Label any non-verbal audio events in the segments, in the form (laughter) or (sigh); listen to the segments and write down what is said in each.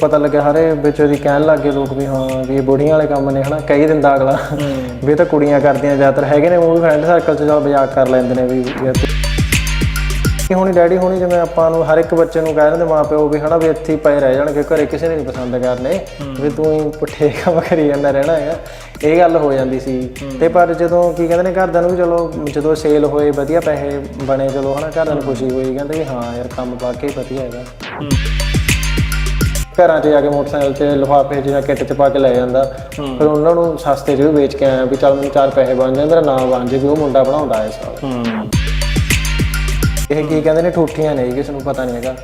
ਪਤਾ ਲੱਗਿਆ ਹਰੇ ਵਿੱਚ ਦੀ ਕਹਿਣ ਲੱਗੇ ਲੋਕ ਵੀ ਹਾਂ ਵੀ ਇਹ ਬੁੜੀਆਂ ਵਾਲੇ ਕੰਮ ਨੇ ਹਨਾ ਕਈ ਦਿੰਦਾ ਅਗਲਾ। ਵੀ ਇਹ ਤਾਂ ਕੁੜੀਆਂ ਕਰਦੀਆਂ ਜ਼ਿਆਦਾਤਰ ਹੈਗੇ ਨੇ ਉਹ ਵੀ ਫਰੈਂਡ ਸਰਕਲ 'ਚ ਚਲ ਮਜ਼ਾਕ ਕਰ ਲੈਂਦੇ ਨੇ ਵੀ ਤੂੰ- ਹੁਣੀ ਡੈਡੀ ਹੁਣੀ ਜਿਵੇਂ ਆਪਾਂ ਨੂੰ ਹਰ ਇੱਕ ਬੱਚੇ ਨੂੰ ਕਹਿ ਦਿੰਦੇ ਮਾਪਿਓ ਵੀ ਹਨਾ ਵੀ ਇੱਥੇ ਹੀ ਪਏ ਰਹਿ ਜਾਣਗੇ ਘਰੇ ਕਿਸੇ ਨੇ ਨਹੀਂ ਪਸੰਦ ਕਰਨੇ। ਵੀ ਤੂੰ ਹੀ ਪੁੱਠੇ ਕੰਮ ਕਰੀ ਜਾਂਦਾ ਰਹਿਣਾ ਹੈਗਾ। ਇਹ ਗੱਲ ਹੋ ਜਾਂਦੀ ਸੀ। ਤੇ ਪਰ ਜਦੋਂ ਕੀ ਕਹਿੰਦੇ ਨੇ ਘਰਦਿਆਂ ਨੂੰ ਵੀ ਚਲੋ ਜਦੋਂ ਸੇਲ ਹੋਏ ਵਧੀਆ ਪੈਸੇ ਬਣੇ ਚਲੋ ਹਨਾ ਘਰਦਿਆਂ ਨੂੰ ਖੁਸ਼ੀ ਹੋਈ ਕਹਿੰਦੇ ਵੀ ਹਾਂ ਯਾਰ ਕੰਮ ਵਾਕਈ ਵਧੀਆ ਹੈਗਾ। ਘਰਾਂ 'ਚ ਜਾ ਕੇ ਮੋਟਰਸਾਈਕਲ 'ਚ ਲਿਫਾਫੇ 'ਚ ਜਾਂ ਕਿੱਟ 'ਚ ਪਾ ਕੇ ਲੈ ਜਾਂਦਾ। ਫਿਰ ਉਹਨਾਂ ਨੂੰ ਸਸਤੇ 'ਚ ਵੀ ਵੇਚ ਕੇ ਆਇਆ ਵੀ ਚੱਲ ਮੈਨੂੰ ਚਾਰ ਪੈਸੇ ਬਣ ਜਾਣ ਮੇਰਾ ਨਾਮ ਬਣ ਜੇ ਵੀ ਉਹ ਮੁੰਡਾ ਬਣਾਉਂਦਾ ਹੈ ਸਾਲ। ਇਹ ਕੀ ਕਹਿੰਦੇ ਨੇ ਠੂਠੀਆਂ ਨੇ ਕਿਸੇ ਨੂੰ ਪਤਾ ਨਹੀਂ ਹੈਗਾ।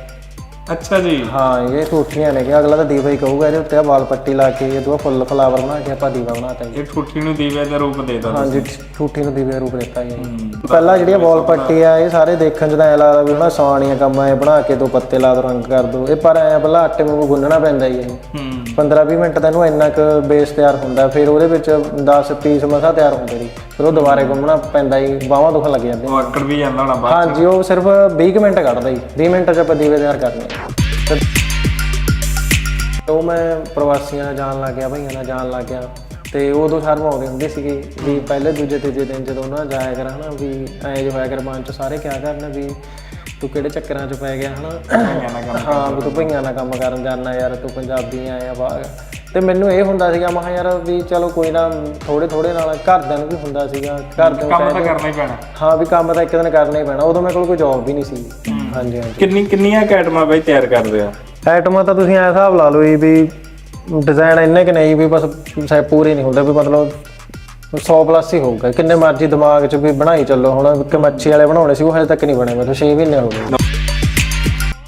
ਅੱਛਾ ਜੀ। ਹਾਂ ਇਹ ਠੂਠੀਆਂ ਨੇ ਕਿ ਅਗਲਾ ਤਾਂ ਦੀਵਾ ਹੀ ਕਹੂਗਾ ਇਹਦੇ ਉੱਤੇ ਵਾਲ ਪੱਟੀ ਲਾ ਕੇ ਇਹ ਦੋ ਫੁੱਲ ਫਲਾਵਰ ਬਣਾ ਕੇ ਆਪਾਂ ਦੀਵਾ ਬਣਾਤਾ ਜੀ। ਇਹ ਠੁੱਠੀ ਨੂੰ ਦੀਵੇ ਦਾ ਰੂਪ ਦੇ ਦੋ ਹਾਂਜੀ ਠੂਠੀ ਨੂੰ ਦੀਵੇ ਰੂਪ ਦਿੱਤਾ ਜੀ। ਪਹਿਲਾਂ ਜਿਹੜੀਆਂ ਵਾਲ ਪੱਟੀ ਆ ਇਹ ਸਾਰੇ ਦੇਖਣ 'ਚ ਤਾਂ ਐ ਲੱਗਦਾ ਵੀ ਹਨਾ ਸਾਣੀਆਂ ਕੰਮ ਐ ਬਣਾ ਕੇ ਦੋ ਪੱਤੇ ਲਾ ਦੋ ਰੰਗ ਕਰ ਦੋ। ਇਹ ਪਰ ਐ ਪਹਿਲਾਂ ਆਟੇ ਵਾਂਗੂ ਗੁੰਨਣਾ ਪੈਂਦਾ ਜੀ ਇਹ ਹੂੰ। 15-20 ਮਿੰਟ ਤਾਂ ਇਹਨੂੰ ਇੰਨਾ ਕੁ ਬੇਸ ਤਿਆਰ ਹੁੰਦਾ ਫਿਰ ਉਹਦੇ ਵਿੱਚ 10 ਪੀਸ ਮਸਾ ਤਿਆਰ ਹੁੰਦੇ ਜੀ। ਫਿਰ ਉਹ ਦੁਬਾਰੇ ਗੁੰਨਣਾ ਪੈਂਦਾ ਜੀ ਬਾਹਾਂ ਦੁਖਣ ਲੱਗ ਜਾਂਦੇ ਆਕੜ ਵੀ ਜਾਂਦਾ ਹੋਣਾ ਬਾਅਦ ਹਾਂਜੀ ਉਹ ਸਿਰਫ 20 ਕੁ ਮਿੰਟ ਕੱਢਦਾ ਜੀ। 20 ਮਿੰਟਾਂ 'ਚ ਆਪਾਂ ਦੀਵੇ ਤਿਆਰ ਕਰਨੇ ਉਹ ਮੈਂ ਪ੍ਰਵਾਸੀਆਂ ਨਾਲ ਜਾਣ ਲੱਗ ਗਿਆ ਭਈਆਂ ਨਾਲ ਜਾਣ ਲੱਗ ਗਿਆ। ਤੇ ਉਦੋਂ ਸ਼ਰਮ ਆਉਂਦੀ ਹੁੰਦੀ ਸੀਗੀ ਵੀ ਪਹਿਲੇ ਦੂਜੇ ਤੀਜੇ ਦਿਨ ਜਦੋਂ ਉਹਨਾਂ ਨਾਲ ਜਾਇਆ ਕਰ ਹਨਾ ਵੀ ਐਂ ਜੋ ਹੋਇਆ ਕਰ ਮਨ 'ਚ ਸਾਰੇ ਕਿਆ ਕਰਨ ਵੀ ਤੂੰ ਕਿਹੜੇ ਚੱਕਰਾਂ 'ਚ ਪੈ ਗਿਆ ਹਨਾ? ਹਾਂ ਵੀ ਤੂੰ ਭਈਆਂ ਨਾਲ ਕੰਮ ਕਰਨ ਜਾਣਾ ਯਾਰ ਤੂੰ ਪੰਜਾਬੀ ਆਇਆ ਬਾਹਰ ਤੇ ਮੈਨੂੰ ਇਹ ਹੁੰਦਾ ਸੀਗਾ ਮਹਾ ਯਾਰ ਵੀ ਚਲੋ ਕੋਈ ਨਾ ਥੋੜੇ ਥੋੜੇ ਨਾਲ ਘਰਦਿਆਂ ਨੂੰ ਵੀ ਹੁੰਦਾ ਸੀਗਾ ਘਰ ਦੇ ਕੰਮ ਤਾਂ ਕਰਨਾ ਹੀ ਪੈਣਾ। ਹਾਂ ਵੀ ਕੰਮ ਤਾਂ ਇੱਕ ਦਿਨ ਕਰਨਾ ਹੀ ਪੈਣਾ। ਉਦੋਂ ਮੇਰੇ ਕੋਲ ਕੋਈ ਜੌਬ ਵੀ ਨਹੀਂ ਸੀ। ਹਾਂਜੀ ਹਾਂਜੀ। ਕਿੰਨੀ ਕਿੰਨੀਆਂ ਅਕੈਡਮਾਂ ਬਈ ਤਿਆਰ ਕਰਦੇ ਆ? ਆਈਟਮਾਂ ਤਾਂ ਤੁਸੀਂ ਐ ਹਿਸਾਬ ਲਾ ਲਓ ਜੀ ਵੀ ਡਿਜ਼ਾਈਨ ਇੰਨੇ ਕਿ ਨਹੀਂ ਵੀ ਬਸ ਸਾ ਪੂਰੇ ਨਹੀਂ ਹੁੰਦੇ ਵੀ ਮਤਲਬ 100 ਪਲੱਸ ਹੀ ਹੋਊਗਾ। ਕਿੰਨੇ ਮਰਜ਼ੀ ਦਿਮਾਗ 'ਚ ਵੀ ਬਣਾਈ ਚੱਲੋ ਹੁਣ ਮੱਛੀ ਵਾਲੇ ਬਣਾਉਣੇ ਸੀ ਉਹ ਹਜੇ ਤੱਕ ਨਹੀਂ ਬਣੇ ਮੈਨੂੰ 6 ਮਹੀਨੇ ਹੋ ਗਏ।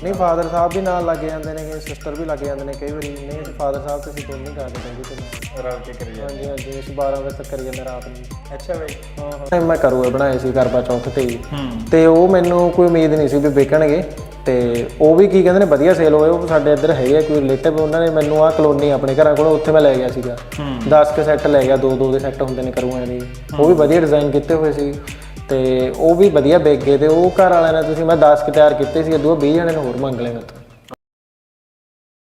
ਨਹੀਂ ਫਾਦਰ ਸਾਹਿਬ ਵੀ ਨਾਲ ਲੱਗ ਜਾਂਦੇ ਨੇ ਸਿਸਟਰ ਵੀ ਲੱਗ ਜਾਂਦੇ ਨੇ ਕਈ ਵਾਰੀ ਨਹੀਂ ਅਸੀਂ ਫਾਦਰ ਸਾਹਿਬ ਤੇ ਅਸੀਂ ਦੋਨੇ ਕਰਦੇ ਪੈਂਦੇ ਤੇ ਰਲ ਕੇ ਕਰੀਏ ਹਾਂਜੀ ਹਾਂਜੀ ਅਸੀਂ 12 ਵਜੇ ਤੱਕ ਕਰੀ ਜਾਂਦੇ ਰਾਤ ਨੂੰ। ਅੱਛਾ ਬਈ। ਹਾਂ ਹਾਂ। ਮੈਂ ਕਰੂਗਾ ਬਣਾਏ ਸੀ ਕਰਵਾ ਚੌਥ ਤੇ। ਹੀ। ਹੂੰ ਤੇ ਉਹ ਮੈਨੂੰ ਕੋਈ ਉਮੀਦ ਨਹੀਂ ਸੀ ਵੀ ਵਿਕਣਗੇ। ਤੇ ਉਹ ਵੀ ਕੀ ਕਹਿੰਦੇ ਨੇ ਵਧੀਆ ਸੇਲ ਹੋਏ। ਉਹ ਸਾਡੇ ਇੱਧਰ ਹੈਗੇ ਆ ਕੋਈ ਰਿਲੇਟਿਵ ਉਹਨਾਂ ਨੇ ਮੈਨੂੰ ਆਹ ਕਲੋਨੀ ਆਪਣੇ ਘਰਾਂ ਕੋਲ ਉੱਥੇ ਮੈਂ ਲੈ ਗਿਆ ਸੀਗਾ। ਹੂੰ। 10 ਕੇ ਸੈੱਟ ਲੈ ਗਿਆ ਦੋ ਦੋ ਦੇ ਸੈੱਟ ਹੁੰਦੇ ਨੇ ਕਰੂਆਂ ਦੇ। ਉਹ ਵੀ ਵਧੀਆ ਡਿਜ਼ਾਈਨ ਕੀਤੇ ਹੋਏ ਸੀ। ਤੇ ਉਹ ਵੀ ਵਧੀਆ ਵਿਕ ਗਏ ਤੇ ਉਹ ਘਰ ਵਾਲਿਆਂ ਨੇ ਤੁਸੀਂ ਮੈਂ 10 ਕੇ ਤਿਆਰ ਕੀਤੇ ਸੀ ਅੱਧੂ 20 ਜਣੇ ਨੂੰ ਹੋਰ ਮੰਗ ਲਏ ਮੇਰੇ ਤੋਂ।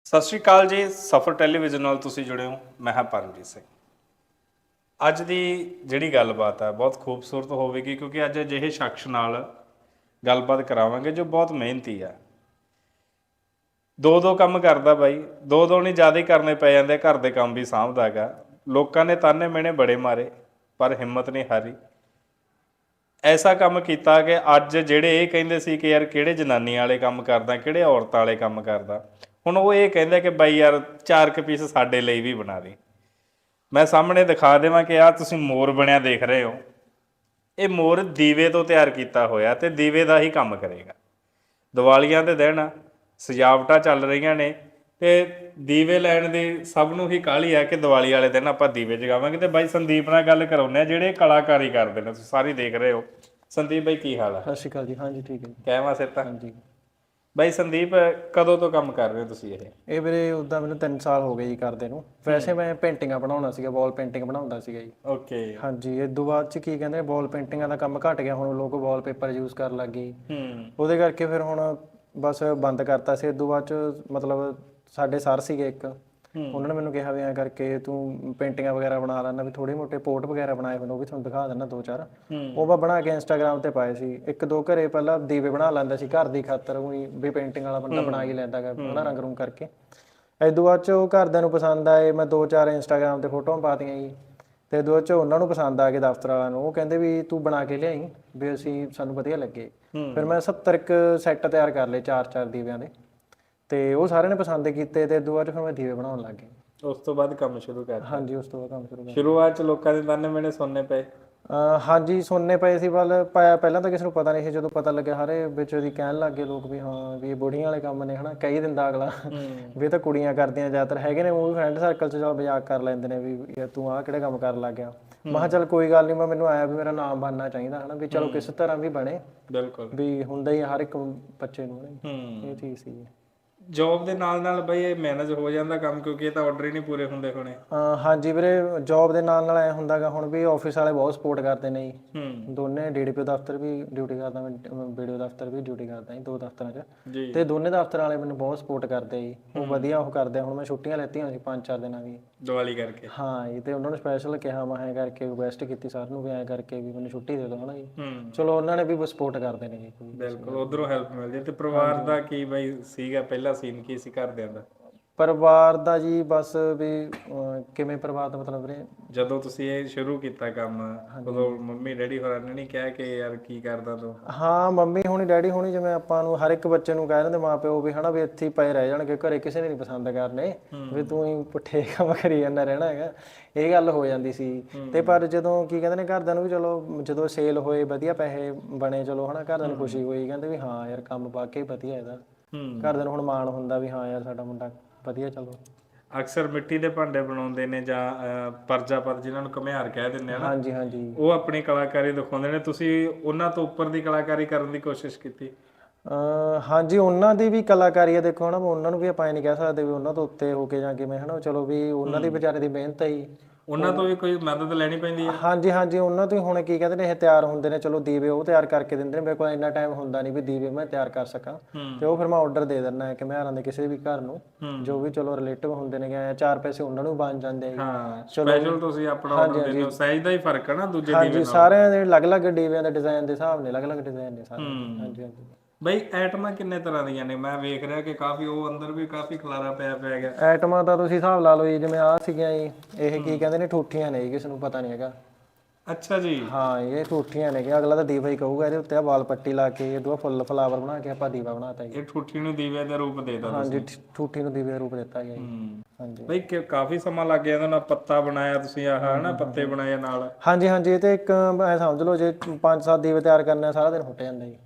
ਸਤਿ ਸ਼੍ਰੀ ਅਕਾਲ ਜੀ, ਸਫਰ ਟੈਲੀਵਿਜ਼ਨ ਨਾਲ ਤੁਸੀਂ ਜੁੜੇ ਹੋ, ਮੈਂ ਹਾਂ ਪਰਮਜੀਤ ਸਿੰਘ। ਅੱਜ ਦੀ ਜਿਹੜੀ ਗੱਲਬਾਤ ਹੈ ਬਹੁਤ ਖੂਬਸੂਰਤ ਹੋਵੇਗੀ, ਕਿਉਂਕਿ ਅੱਜ ਅਜਿਹੇ ਸ਼ਖਸ ਨਾਲ ਗੱਲਬਾਤ ਕਰਾਵਾਂਗੇ ਜੋ ਬਹੁਤ ਮਿਹਨਤੀ ਆ। ਦੋ ਦੋ ਕੰਮ ਕਰਦਾ ਬਾਈ ਦੋ ਦੋ ਨਹੀਂ ਜ਼ਿਆਦਾ ਹੀ ਕਰਨੇ ਪੈ ਜਾਂਦੇ, ਘਰ ਦੇ ਕੰਮ ਵੀ ਸਾਂਭਦਾ ਹੈਗਾ। ਲੋਕਾਂ ਨੇ ਤਾਨੇ ਮਿਹਣੇ ਬੜੇ ਮਾਰੇ, ਪਰ ਹਿੰਮਤ ਨਹੀਂ ਹਾਰੀ। ਐਸਾ ਕੰਮ ਕੀਤਾ ਕਿ ਅੱਜ ਜਿਹੜੇ ਇਹ ਕਹਿੰਦੇ ਸੀ ਕਿ ਯਾਰ ਕਿਹੜੇ ਜਨਾਨੀ ਵਾਲੇ ਕੰਮ ਕਰਦਾ, ਕਿਹੜੇ ਔਰਤਾਂ ਵਾਲੇ ਕੰਮ ਕਰਦਾ, ਹੁਣ ਉਹ ਇਹ ਕਹਿੰਦਾ ਕਿ ਬਾਈ ਯਾਰ ਚਾਰ ਕੁ ਪੀਸ ਸਾਡੇ ਲਈ ਵੀ ਬਣਾ ਦੇ। ਮੈਂ ਸਾਹਮਣੇ ਦਿਖਾ ਦੇਵਾਂ ਕਿ ਆ ਤੁਸੀਂ ਮੋਰ ਬਣਿਆ ਦੇਖ ਰਹੇ ਹੋ। ਇਹ ਮੋਰ ਦੀਵੇ ਤੋਂ ਤਿਆਰ ਕੀਤਾ ਹੋਇਆ ਤੇ ਦੀਵੇ ਦਾ ਹੀ ਕੰਮ ਕਰੇਗਾ। ਦੀਵਾਲੀਆਂ ਦੇ ਦਿਨ ਸਜਾਵਟਾਂ ਚੱਲ ਰਹੀਆਂ ਨੇ ਤੇ ਦੀਵੇ ਲੈਣ ਦੀ ਸਭ ਨੂੰ ਹੀ ਕਾਹਲੀ ਆ ਕਿ ਦੀਵਾਲੀ ਵਾਲੇ ਦਿਨ ਆਪਾਂ ਦੀਵੇ ਜਗਾਵਾਂਗੇ ਤੇ ਬਾਈ ਸੰਦੀਪ ਨਾਲ ਗੱਲ ਕਰਾਉਂਦੇ ਆ ਜਿਹੜੇ ਕਲਾਕਾਰੀ ਕਰਦੇ ਨੇ ਤੁਸੀਂ ਸਾਰੇ ਦੇਖ ਰਹੇ ਹੋ। ਸੰਦੀਪ ਬਾਈ ਕੀ ਹਾਲ ਆ ਸਤਿ ਸ਼੍ਰੀ ਅਕਾਲ ਜੀ। ਹਾਂਜੀ ਠੀਕ ਹੈ ਕਹਿਵਾ ਸਿਰ ਤਾਂ? ਹਾਂਜੀ। ਬਾਈ ਸੰਦੀਪ ਕਦੋਂ ਤੋਂ ਕੰਮ ਕਰ ਰਹੇ ਹੋ ਤੁਸੀਂ ਇਹ? ਇਹ ਵੀਰੇ ਉਦਾਂ ਮੈਨੂੰ 3 ਸਾਲ ਹੋ ਗਏ ਜੀ ਕਰਦੇ ਨੂੰ। ਵੈਸੇ ਮੈਂ ਪੇਂਟਿੰਗਾਂ ਬਣਾਉਣਾ ਸੀਗਾ ਵਾਲ ਪੇਂਟਿੰਗ ਬਣਾਉਂਦਾ ਸੀਗਾ ਜੀ। ਓਕੇ। ਹਾਂਜੀ ਇਹ ਤੋਂ ਬਾਅਦ ਚ ਕੀ ਕਹਿੰਦੇ ਵਾਲ ਪੇਂਟਿੰਗਾਂ ਦਾ ਕੰਮ ਘਟ ਗਿਆ ਹੁਣ ਲੋਕ ਵਾਲ ਪੇਪਰ ਯੂਜ਼ ਕਰਨ ਲੱਗ ਗਏ। ਹੂੰ। ਉਹਦੇ ਕਰਕੇ ਫਿਰ ਹੁਣ ਬਸ ਬੰਦ ਕਰਤਾ ਸੀ। ਇਦੋਂ ਬਾਅਦ ਚ ਮਤਲਬ ਸਾਡੇ ਸਰ ਸੀਗੇ ਇੱਕ ਉਹਨਾਂ ਨੇ ਮੈਨੂੰ ਕਿਹਾ ਵੀ ਐਂ ਕਰਕੇ ਤੂੰ ਪੇਂਟਿੰਗਾਂ ਵਗੈਰਾ ਬਣਾ ਲੈਣਾ ਵੀ ਥੋੜੇ ਮੋਟੇ ਪੋਰਟ ਵਗੈਰਾ ਬਣਾਏ ਮੈਨੂੰ ਉਹ ਵੀ ਤੁਹਾਨੂੰ ਦਿਖਾ ਦਿੰਦਾ ਦੋ ਚਾਰ। ਉਹ ਮੈਂ ਬਣਾ ਕੇ ਇੰਸਟਾਗ੍ਰam ਤੇ ਪਾਏ ਸੀ। ਇੱਕ ਦੋ ਘਰੇ ਪਹਿਲਾਂ ਦੀਵੇ ਬਣਾ ਲੈਂਦਾ ਸੀ ਘਰ ਦੀ ਖਾਤਰ ਉਹੀ ਵੀ ਪੇਂਟਿੰਗ ਵਾਲਾ ਬੰਦਾ ਬਣਾ ਹੀ ਲੈਂਦਾ ਗਾ ਹਨਾ ਰੰਗ ਰੂੰਗ ਕਰਕੇ। ਇਦੋਂ ਬਾਅਦ ਚ ਉਹ ਘਰਦਿਆਂ ਨੂੰ ਪਸੰਦ ਆਏ ਮੈਂ ਦੋ ਚਾਰ ਇੰਸਟਾਗ੍ਰam ਤੇ ਫੋਟੋਆਂ ਪਾਤੀਆਂ ਜੀ। ਤੇ ਬਾਅਦ ਚ ਉਹਨਾਂ ਨੂੰ ਪਸੰਦ ਆ ਗਏ ਦਫ਼ਤਰ ਵਾਲਿਆਂ ਨੂੰ ਉਹ ਕਹਿੰਦੇ ਵੀ ਤੂੰ ਬਣਾ ਕੇ ਲਿਆਈ ਵੀ ਅਸੀਂ ਸਾਨੂੰ ਵਧੀਆ ਲੱਗੇ। ਫਿਰ ਮੈਂ 70 ਕ ਸੈੱਟ ਤਿਆਰ ਕਰ ਲਏ ਚਾਰ ਚਾਰ ਦੀਵਿਆਂ ਦੇ। ਤੇ ਉਹ ਸਾਰਿਆਂ ਨੇ ਪਸੰਦ ਕੀਤੇ ਤੇ ਬਾਅਦ 'ਚ ਫਿਰ ਮੈਂ ਦੀਵੇ ਬਣਾਉਣ ਲੱਗ ਗਿਆ। ਉਸ ਤੋਂ ਬਾਅਦ ਕੰਮ ਸ਼ੁਰੂ ਕਰ ਹਾਂਜੀ ਉਸ ਤੋਂ ਬਾਅਦ ਕੰਮ ਸ਼ੁਰੂ ਕਰ ਸ਼ੁਰੂਆਤ ਚ ਲੋਕਾਂ ਦੇ ਤਾਨੇ ਮਿਹਣੇ ਸੁਣਨੇ ਪਏ। ਅਹ ਹਾਂਜੀ ਸੁਣਨੇ ਪਏ ਸੀ ਵੱਲ ਪਾਇਆ ਪਹਿਲਾਂ ਤਾਂ ਕਿਸੇ ਨੂੰ ਪਤਾ ਨਹੀਂ ਸੀ ਜਦੋਂ ਪਤਾ ਲੱਗਿਆ ਹਰੇ ਵਿੱਚ ਦੀ ਕਹਿਣ ਲੱਗੇ ਲੋਕ ਵੀ ਹਾਂ ਵੀ ਇਹ ਬੁੜੀਆਂ ਵਾਲੇ ਕੰਮ ਨੇ ਹਨਾ ਕਈ ਦਿੰਦਾ ਅਗਲਾ। ਵੀ ਇਹ ਤਾਂ ਕੁੜੀਆਂ ਕਰਦੀਆਂ ਜ਼ਿਆਦਾਤਰ ਹੈਗੇ ਨੇ ਉਹ ਵੀ ਫਰੈਂਡ ਸਰਕਲ 'ਚ ਚਲ ਮਜ਼ਾਕ ਕਰ ਲੈਂਦੇ ਨੇ ਵੀ ਯਾਰ ਤੂੰ ਆਹ ਕਿਹੜੇ ਕੰਮ ਕਰਨ ਲੱਗ ਗਿਆ। ਮੈਂ ਕਿਹਾ ਚੱਲ ਕੋਈ ਗੱਲ ਨਹੀਂ ਮੈਂ ਮੈਨੂੰ ਆਇਆ ਵੀ ਮੇਰਾ ਨਾਮ ਬਣਨਾ ਚਾਹੀਦਾ ਹਨਾ ਵੀ ਚਲੋ ਕਿਸ ਤਰ੍ਹਾਂ ਵੀ ਬਣੇ। ਬਿਲਕੁਲ। ਵੀ ਹੁੰਦਾ ਹੀ ਆ ਹਰ ਇੱਕ ਬੱਚੇ ਨੂੰ ਹਨਾ। ਇਹ ਚੀਜ਼ ਸੀ ਜੌਬ ਦੇ ਨਾਲ ਨਾਲ ਬਈ ਇਹ ਮੈਨੇਜ ਹੋ ਜਾਂਦਾ ਕੰਮ ਕਿਉਂਕਿ ਇਹ ਤਾਂ ਆਰਡਰ ਹੀ ਨਹੀਂ ਪੂਰੇ ਹੁੰਦੇ ਹੋਣੇ। ਅਹ ਹਾਂਜੀ ਵੀਰੇ ਜੌਬ ਦੇ ਨਾਲ ਨਾਲ ਐ ਹੁੰਦਾਗਾ ਹੁਣ ਵੀ ਆਫਿਸ ਵਾਲੇ ਬਹੁਤ ਸਪੋਰਟ ਕਰਦੇ ਨੇ ਜੀ। ਹੂੰ। ਦੋਨੇ ਡੀਡੀਪੀ ਦਫ਼ਤਰ ਵੀ ਡਿਊਟੀ ਕਰਦਾ ਮੈਂ ਵੀਡੀਓ ਦਫ਼ਤਰ ਵੀ ਡਿਊਟੀ ਕਰਦਾ ਜੀ ਦੋ ਦਫ਼ਤਰਾਂ 'ਚ। ਜੀ। ਤੇ ਦੋਨੇ ਦਫ਼ਤਰ ਵਾਲੇ ਮੈਨੂੰ ਬਹੁਤ ਸਪੋਰਟ ਕਰਦੇ ਆ ਜੀ। ਉਹ ਵਧੀਆ ਉਹ ਕਰਦੇ ਆ ਹੁਣ ਮੈਂ ਛੁੱਟੀਆਂ ਲੈਤੀਆਂ ਸੀ ਪੰਜ ਚਾਰ ਦਿਨਾਂ ਦੀ। ਦੀਵਾਲੀ ਕਰਕੇ। ਹਾਂ ਜੀ ਤੇ ਉਹਨਾਂ ਨੂੰ ਸਪੈਸ਼ਲ ਕਿਹਾ ਮੈਂ ਐਂ ਕਰਕੇ ਰਿਕੁਐਸਟ ਕੀਤੀ ਸਰ ਨੂੰ ਵੀ ਐਂ ਕਰਕੇ ਵੀ ਮੈਨੂੰ ਛੁੱਟੀ ਦੇ ਦਿਓ ਹਨਾ ਜੀ। ਹੂੰ। ਚਲੋ ਉਹਨਾਂ ਨੇ ਵੀ ਸਪੋਰਟ ਕਰਦੇ ਨੇ ਜੀ। ਬਿਲਕੁਲ ਉਧਰੋਂ ਹੈਲਪ ਮਿਲ ਜੇ। ਤੇ ਪਰਿਵਾਰ ਦਾ ਕੀ ਬਈ ਸੀਗਾ ਪਹਿਲਾ ਸੀਨ ਕੀ ਸੀ ਘਰਦਿਆਂ ਦਾ? ਪਰਿਵਾਰ ਦਾ ਜੀ ਬਸ ਵੀ ਅਹ, ਕਿਵੇਂ ਪਰਿਵਾਰ ਦਾ ਮਤਲਬ ਵੀਰੇ ਜਦੋਂ ਤੁਸੀਂ ਇਹ ਸ਼ੁਰੂ ਕੀਤਾ ਕੰਮ ਉਦੋਂ ਮੰਮੀ ਡੈਡੀ ਹੋਰਾਂ ਨੇ ਨਹੀਂ ਕਿਹਾ ਕਿ ਯਾਰ ਕੀ ਕਰਦਾ ਤੂੰ? ਹਾਂ ਮੰਮੀ ਹੋਣੀ ਡੈਡੀ ਹੋਣੀ ਜਿਵੇਂ ਆਪਾਂ ਨੂੰ ਹਰ ਇੱਕ ਬੱਚੇ ਨੂੰ ਕਹਿ ਦਿੰਦੇ ਮਾਪਿਓ ਵੀ ਹਨਾ ਵੀ ਇੱਥੇ ਹੀ ਪਏ ਰਹਿ ਜਾਣਗੇ ਘਰੇ ਕਿਸੇ ਨੇ ਨਹੀਂ ਪਸੰਦ ਕਰਨੇ ਵੀ ਤੂੰ ਹੀ ਪੁੱਠੇ (laughs) ਕੰਮ ਕਰੀ ਜਾਂਦਾ ਰਹਿਣਾ ਹੈਗਾ। ਇਹ ਗੱਲ ਹੋ ਜਾਂਦੀ ਸੀ। ਤੇ ਪਰ ਜਦੋਂ ਕੀ ਕਹਿੰਦੇ ਨੇ ਘਰਦਿਆਂ ਨੂੰ ਵੀ ਚਲੋ ਜਦੋਂ ਸੇਲ ਹੋਏ ਵਧੀਆ ਪੈਸੇ ਬਣੇ ਚਲੋ ਹਨਾ ਘਰਦਿਆਂ ਨੂੰ ਖੁਸ਼ੀ ਹੋਈ ਕਹਿੰਦੇ ਵੀ ਹਾਂ ਯਾਰ ਕੰਮ ਵਾਕਈ ਵਧੀਆ ਇਹਦਾ। ਹੂੰ। ਘਰਦਿਆਂ ਨੂੰ ਹੁਣ ਮਾਣ ਹੁੰਦਾ ਵੀ ਹਾਂ ਯਾਰ ਸਾਡਾ ਮੁੰਡਾ ਵਧੀਆ ਚਲੋ। ਅਕਸਰ ਮਿੱਟੀ ਦੇ ਭਾਂਡੇ ਬਣਾਉਂਦੇ ਨੇ ਜਾਂ ਅਹ, ਪਰਜਾਪਤ ਜਿਨ੍ਹਾਂ ਨੂੰ ਘੁਮਿਆਰ ਕਹਿ ਦਿੰਦੇ ਆ ਨਾ ਹਾਂਜੀ ਹਾਂਜੀ। ਉਹ ਆਪਣੀ ਕਲਾਕਾਰੀ ਦਿਖਾਉਂਦੇ ਨੇ। ਤੁਸੀਂ ਉਹਨਾਂ ਤੋਂ ਉੱਪਰ ਦੀ ਕਲਾਕਾਰੀ ਕਰਨ ਦੀ ਕੋਸ਼ਿਸ਼ ਕੀਤੀ? ਹਾਂਜੀ ਉਹਨਾਂ ਦੀ ਵੀ ਕਲਾਕਾਰੀ ਹੈ ਦੇਖੋ ਹਨਾ ਉਹਨਾਂ ਨੂੰ ਵੀ ਆਪਾਂ ਇਹ ਨਹੀਂ ਕਹਿ ਸਕਦੇ ਵੀ ਉਹਨਾਂ ਤੋਂ ਉੱਤੇ ਹੋ ਕੇ ਜਾਂ ਕਿਵੇਂ ਹਨਾ। ਚਲੋ ਵੀ ਉਹਨਾਂ ਦੀ ਵਿਚਾਰੇ ਦੀ ਮਿਹਨਤ ਹੈ ਉਹਨਾਂ ਤੋਂ ਵੀ ਕੋਈ ਮਦਦ ਲੈਣੀ ਪੈਂਦੀ ਹੈ ਹਾਂਜੀ ਹਾਂਜੀ ਉਹਨਾਂ ਤੋਂ ਹੀ ਹੁਣ ਕੀ ਕਹਿੰਦੇ ਨੇ ਇਹ ਤਿਆਰ ਹੁੰਦੇ ਨੇ ਚਲੋ ਦੀਵੇ ਉਹ ਤਿਆਰ ਕਰਕੇ ਦਿੰਦੇ ਨੇ ਮੇਰੇ ਕੋਲ ਇੰਨਾ ਟਾਈਮ ਹੁੰਦਾ ਨਹੀਂ ਵੀ ਦੀਵੇ ਮੈਂ ਤਿਆਰ ਕਰ ਸਕਾਂ ਹੂੰ। ਤੇ ਉਹ ਫਿਰ ਮੈਂ ਆਰਡਰ ਦੇ ਦਿੰਦਾ ਹੈ ਕਿ ਮਹਿਰਾਂ ਦੇ ਕਿਸੇ ਵੀ ਘਰ ਨੂੰ ਹੂੰ। ਜੋ ਵੀ ਚਲੋ ਰਿਲੇਟਿਵ ਹੁੰਦੇ ਨੇ ਕਿ ਚਾਰ ਪੈਸੇ ਉਹਨਾਂ ਨੂੰ ਬਣ ਜਾਂਦੇ ਆ ਜੀ। ਹਾਂ ਸਪੈਸ਼ਲ ਤੁਸੀਂ ਆਪਣਾ ਆਰਡਰ ਦਿੰਦੇ ਹੋ ਸਾਈਜ਼ ਦਾ ਹੀ ਫ਼ਰਕ ਹੈ ਨਾ ਦੂਜੇ ਦੀਵੇ ਹਾਂਜੀ ਸਾਰਿਆਂ ਦੇ ਅਲੱਗ-ਅਲੱਗ ਦੀਵਿਆਂ ਦੇ ਡਿਜ਼ਾਈਨ ਦੇ ਹਿਸਾਬ ਨੇ ਅਲੱਗ-ਅਲੱਗ ਡਿਜ਼ਾਈਨ ਨੇ ਸਾਰੇ ਹੂੰ। ਹਾਂਜੀ ਹਾਂਜੀ ਬਈ ਐਟਮਾਂ ਕਿੰਨੇ ਤਰ੍ਹਾਂ ਦੀਆਂ ਨੇ? ਮੈਂ ਵੇਖ ਰਿਹਾ ਕਿ ਕਾਫੀ ਉਹ ਅੰਦਰ ਵੀ ਕਾਫੀ ਖਲਾਰਾ ਪਿਆ ਪਿਆ ਗਿਆ ਐਟਮਾਂ ਤਾਂ ਤੁਸੀਂ ਹਿਸਾਬ ਲਾ ਲਓ ਜੀ ਜਿਵੇਂ ਆਹ ਸੀਗੀਆਂ ਜੀ ਇਹ ਕੀ ਕਹਿੰਦੇ ਨੇ ਠੂਠੀਆਂ ਨੇ ਜੀ ਕਿਸੇ ਨੂੰ ਪਤਾ ਨਹੀਂ ਹੈਗਾ। ਅੱਛਾ ਜੀ। ਹਾਂ ਇਹ ਠੂਠੀਆਂ ਨੇ ਕਿ ਅਗਲਾ ਤਾਂ ਦੀਵਾ ਹੀ ਕਹੂਗਾ ਇਹਦੇ ਉੱਤੇ ਆ ਵਾਲ ਪੱਟੀ ਲਾ ਕੇ ਇਹ ਦੋ ਫੁੱਲ ਫਲਾਵਰ ਬਣਾ ਕੇ ਆਪਾਂ ਦੀਵਾ ਬਣਾਤਾ ਜੀ। ਇਹ ਠੁੱਠੀ ਨੂੰ ਦੀਵੇ ਦਾ ਰੂਪ ਦੇਦਾ ਹਾਂਜੀ ਠ- ਠੂਠੀ ਨੂੰ ਦੀਵੇ ਦਾ ਰੂਪ ਦਿੱਤਾ ਗਿਆ ਜੀ। ਹੂੰ। ਹਾਂਜੀ। ਬਈ ਕਿ- ਕਾਫੀ ਸਮਾਂ ਲੱਗ ਗਿਆ ਇਹਨਾਂ ਨਾਲ ਪੱਤਾ ਬਣਾਇਆ ਤੁਸੀਂ ਆਹ ਹਨਾ ਪੱਤੇ ਬਣਾਏ ਨਾਲ। ਹਾਂਜੀ ਹਾਂਜੀ ਇਹ ਤੇ ਇੱਕ ਐ ਸਮਝ ਲਓ ਜੇ ਪੰਜ ਸੱਤ ਦੀਵੇ ਤਿਆਰ ਕਰਨੇ ਸਾਰਾ ਦਿਨ ਫੁੱਟ ਜਾਂਦਾ ਜੀ।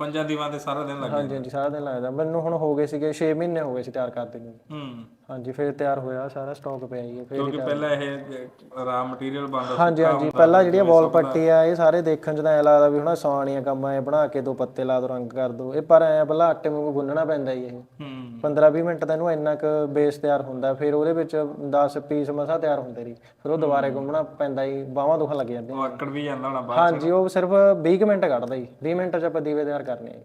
ਪੰਜਾਂ ਦੀਵਾਂ ਤੇ ਸਾਰਾ ਦਿਨ ਲੱਗ ਹਾਂਜੀ ਹਾਂਜੀ ਸਾਰਾ ਦਿਨ ਲੱਗਦਾ ਮੈਨੂੰ ਹੁਣ ਹੋ ਗਏ ਸੀਗੇ 6 ਮਹੀਨੇ ਹੋ ਗਏ ਸੀ ਤਿਆਰ ਕਰਦੇ ਨੂੰ। ਹੂੰ। ਹਾਂਜੀ ਫਿਰ ਤਿਆਰ ਹੋਇਆ ਸਾਰਾ ਸਟਾਕ ਪਿਆ ਜੀ ਫਿਰ ਕਿਉਂਕਿ ਪਹਿਲਾਂ ਇਹ ਰਾ ਮਟੀਰੀਅਲ ਬਣਦਾ ਹਾਂਜੀ ਹਾਂਜੀ ਪਹਿਲਾਂ ਜਿਹੜੀਆਂ ਵਾਲ ਪੱਟੀ ਆ ਇਹ ਸਾਰੇ ਦੇਖਣ ਚ ਤਾਂ ਐ ਲੱਗਦਾ ਵੀ ਹੁਣ ਸਵਾਣੀਆਂ ਕੰਮ ਐ ਬਣਾ ਕੇ ਦੋ ਪੱਤੇ ਲਾ ਦੋ ਰੰਗ ਕਰ ਦੋ ਇਹ ਪਰ ਐ ਪਹਿਲਾਂ ਆਟੇ ਵਾਂਗੂ ਗੁੰਨਣਾ ਪੈਂਦਾ ਜੀ ਇਹ। ਹੂੰ। 15-20 ਮਿੰਟ ਦਾ ਇਹਨੂੰ ਇੰਨਾ ਕੁ ਬੇਸ ਤਿਆਰ ਹੁੰਦਾ ਫਿਰ ਉਹਦੇ ਵਿੱਚ 10 ਪੀਸ ਮਸਾ ਤਿਆਰ ਹੁੰਦੇ ਰਹੀ ਫਿਰ ਉਹ ਦੁਬਾਰੇ ਗੁੰਨਣਾ ਪੈਂਦਾ ਜੀ ਬਾਹਾਂ ਦੁਖਣ ਲੱਗ ਉਹ ਆਕੜ ਵੀ ਜਾਂਦਾ ਹੋਣਾ ਬਾਅਦ ਹਾਂਜੀ ਉਹ ਸਿਰਫ 20 ਕੁ ਮਿੰਟ ਕੱਢਦਾ ਜੀ 20 ਮਿੰਟ ਚ ਆਪਾਂ ਦੀਵੇ ਤਿਆਰ ਕਰਨੇ ਆ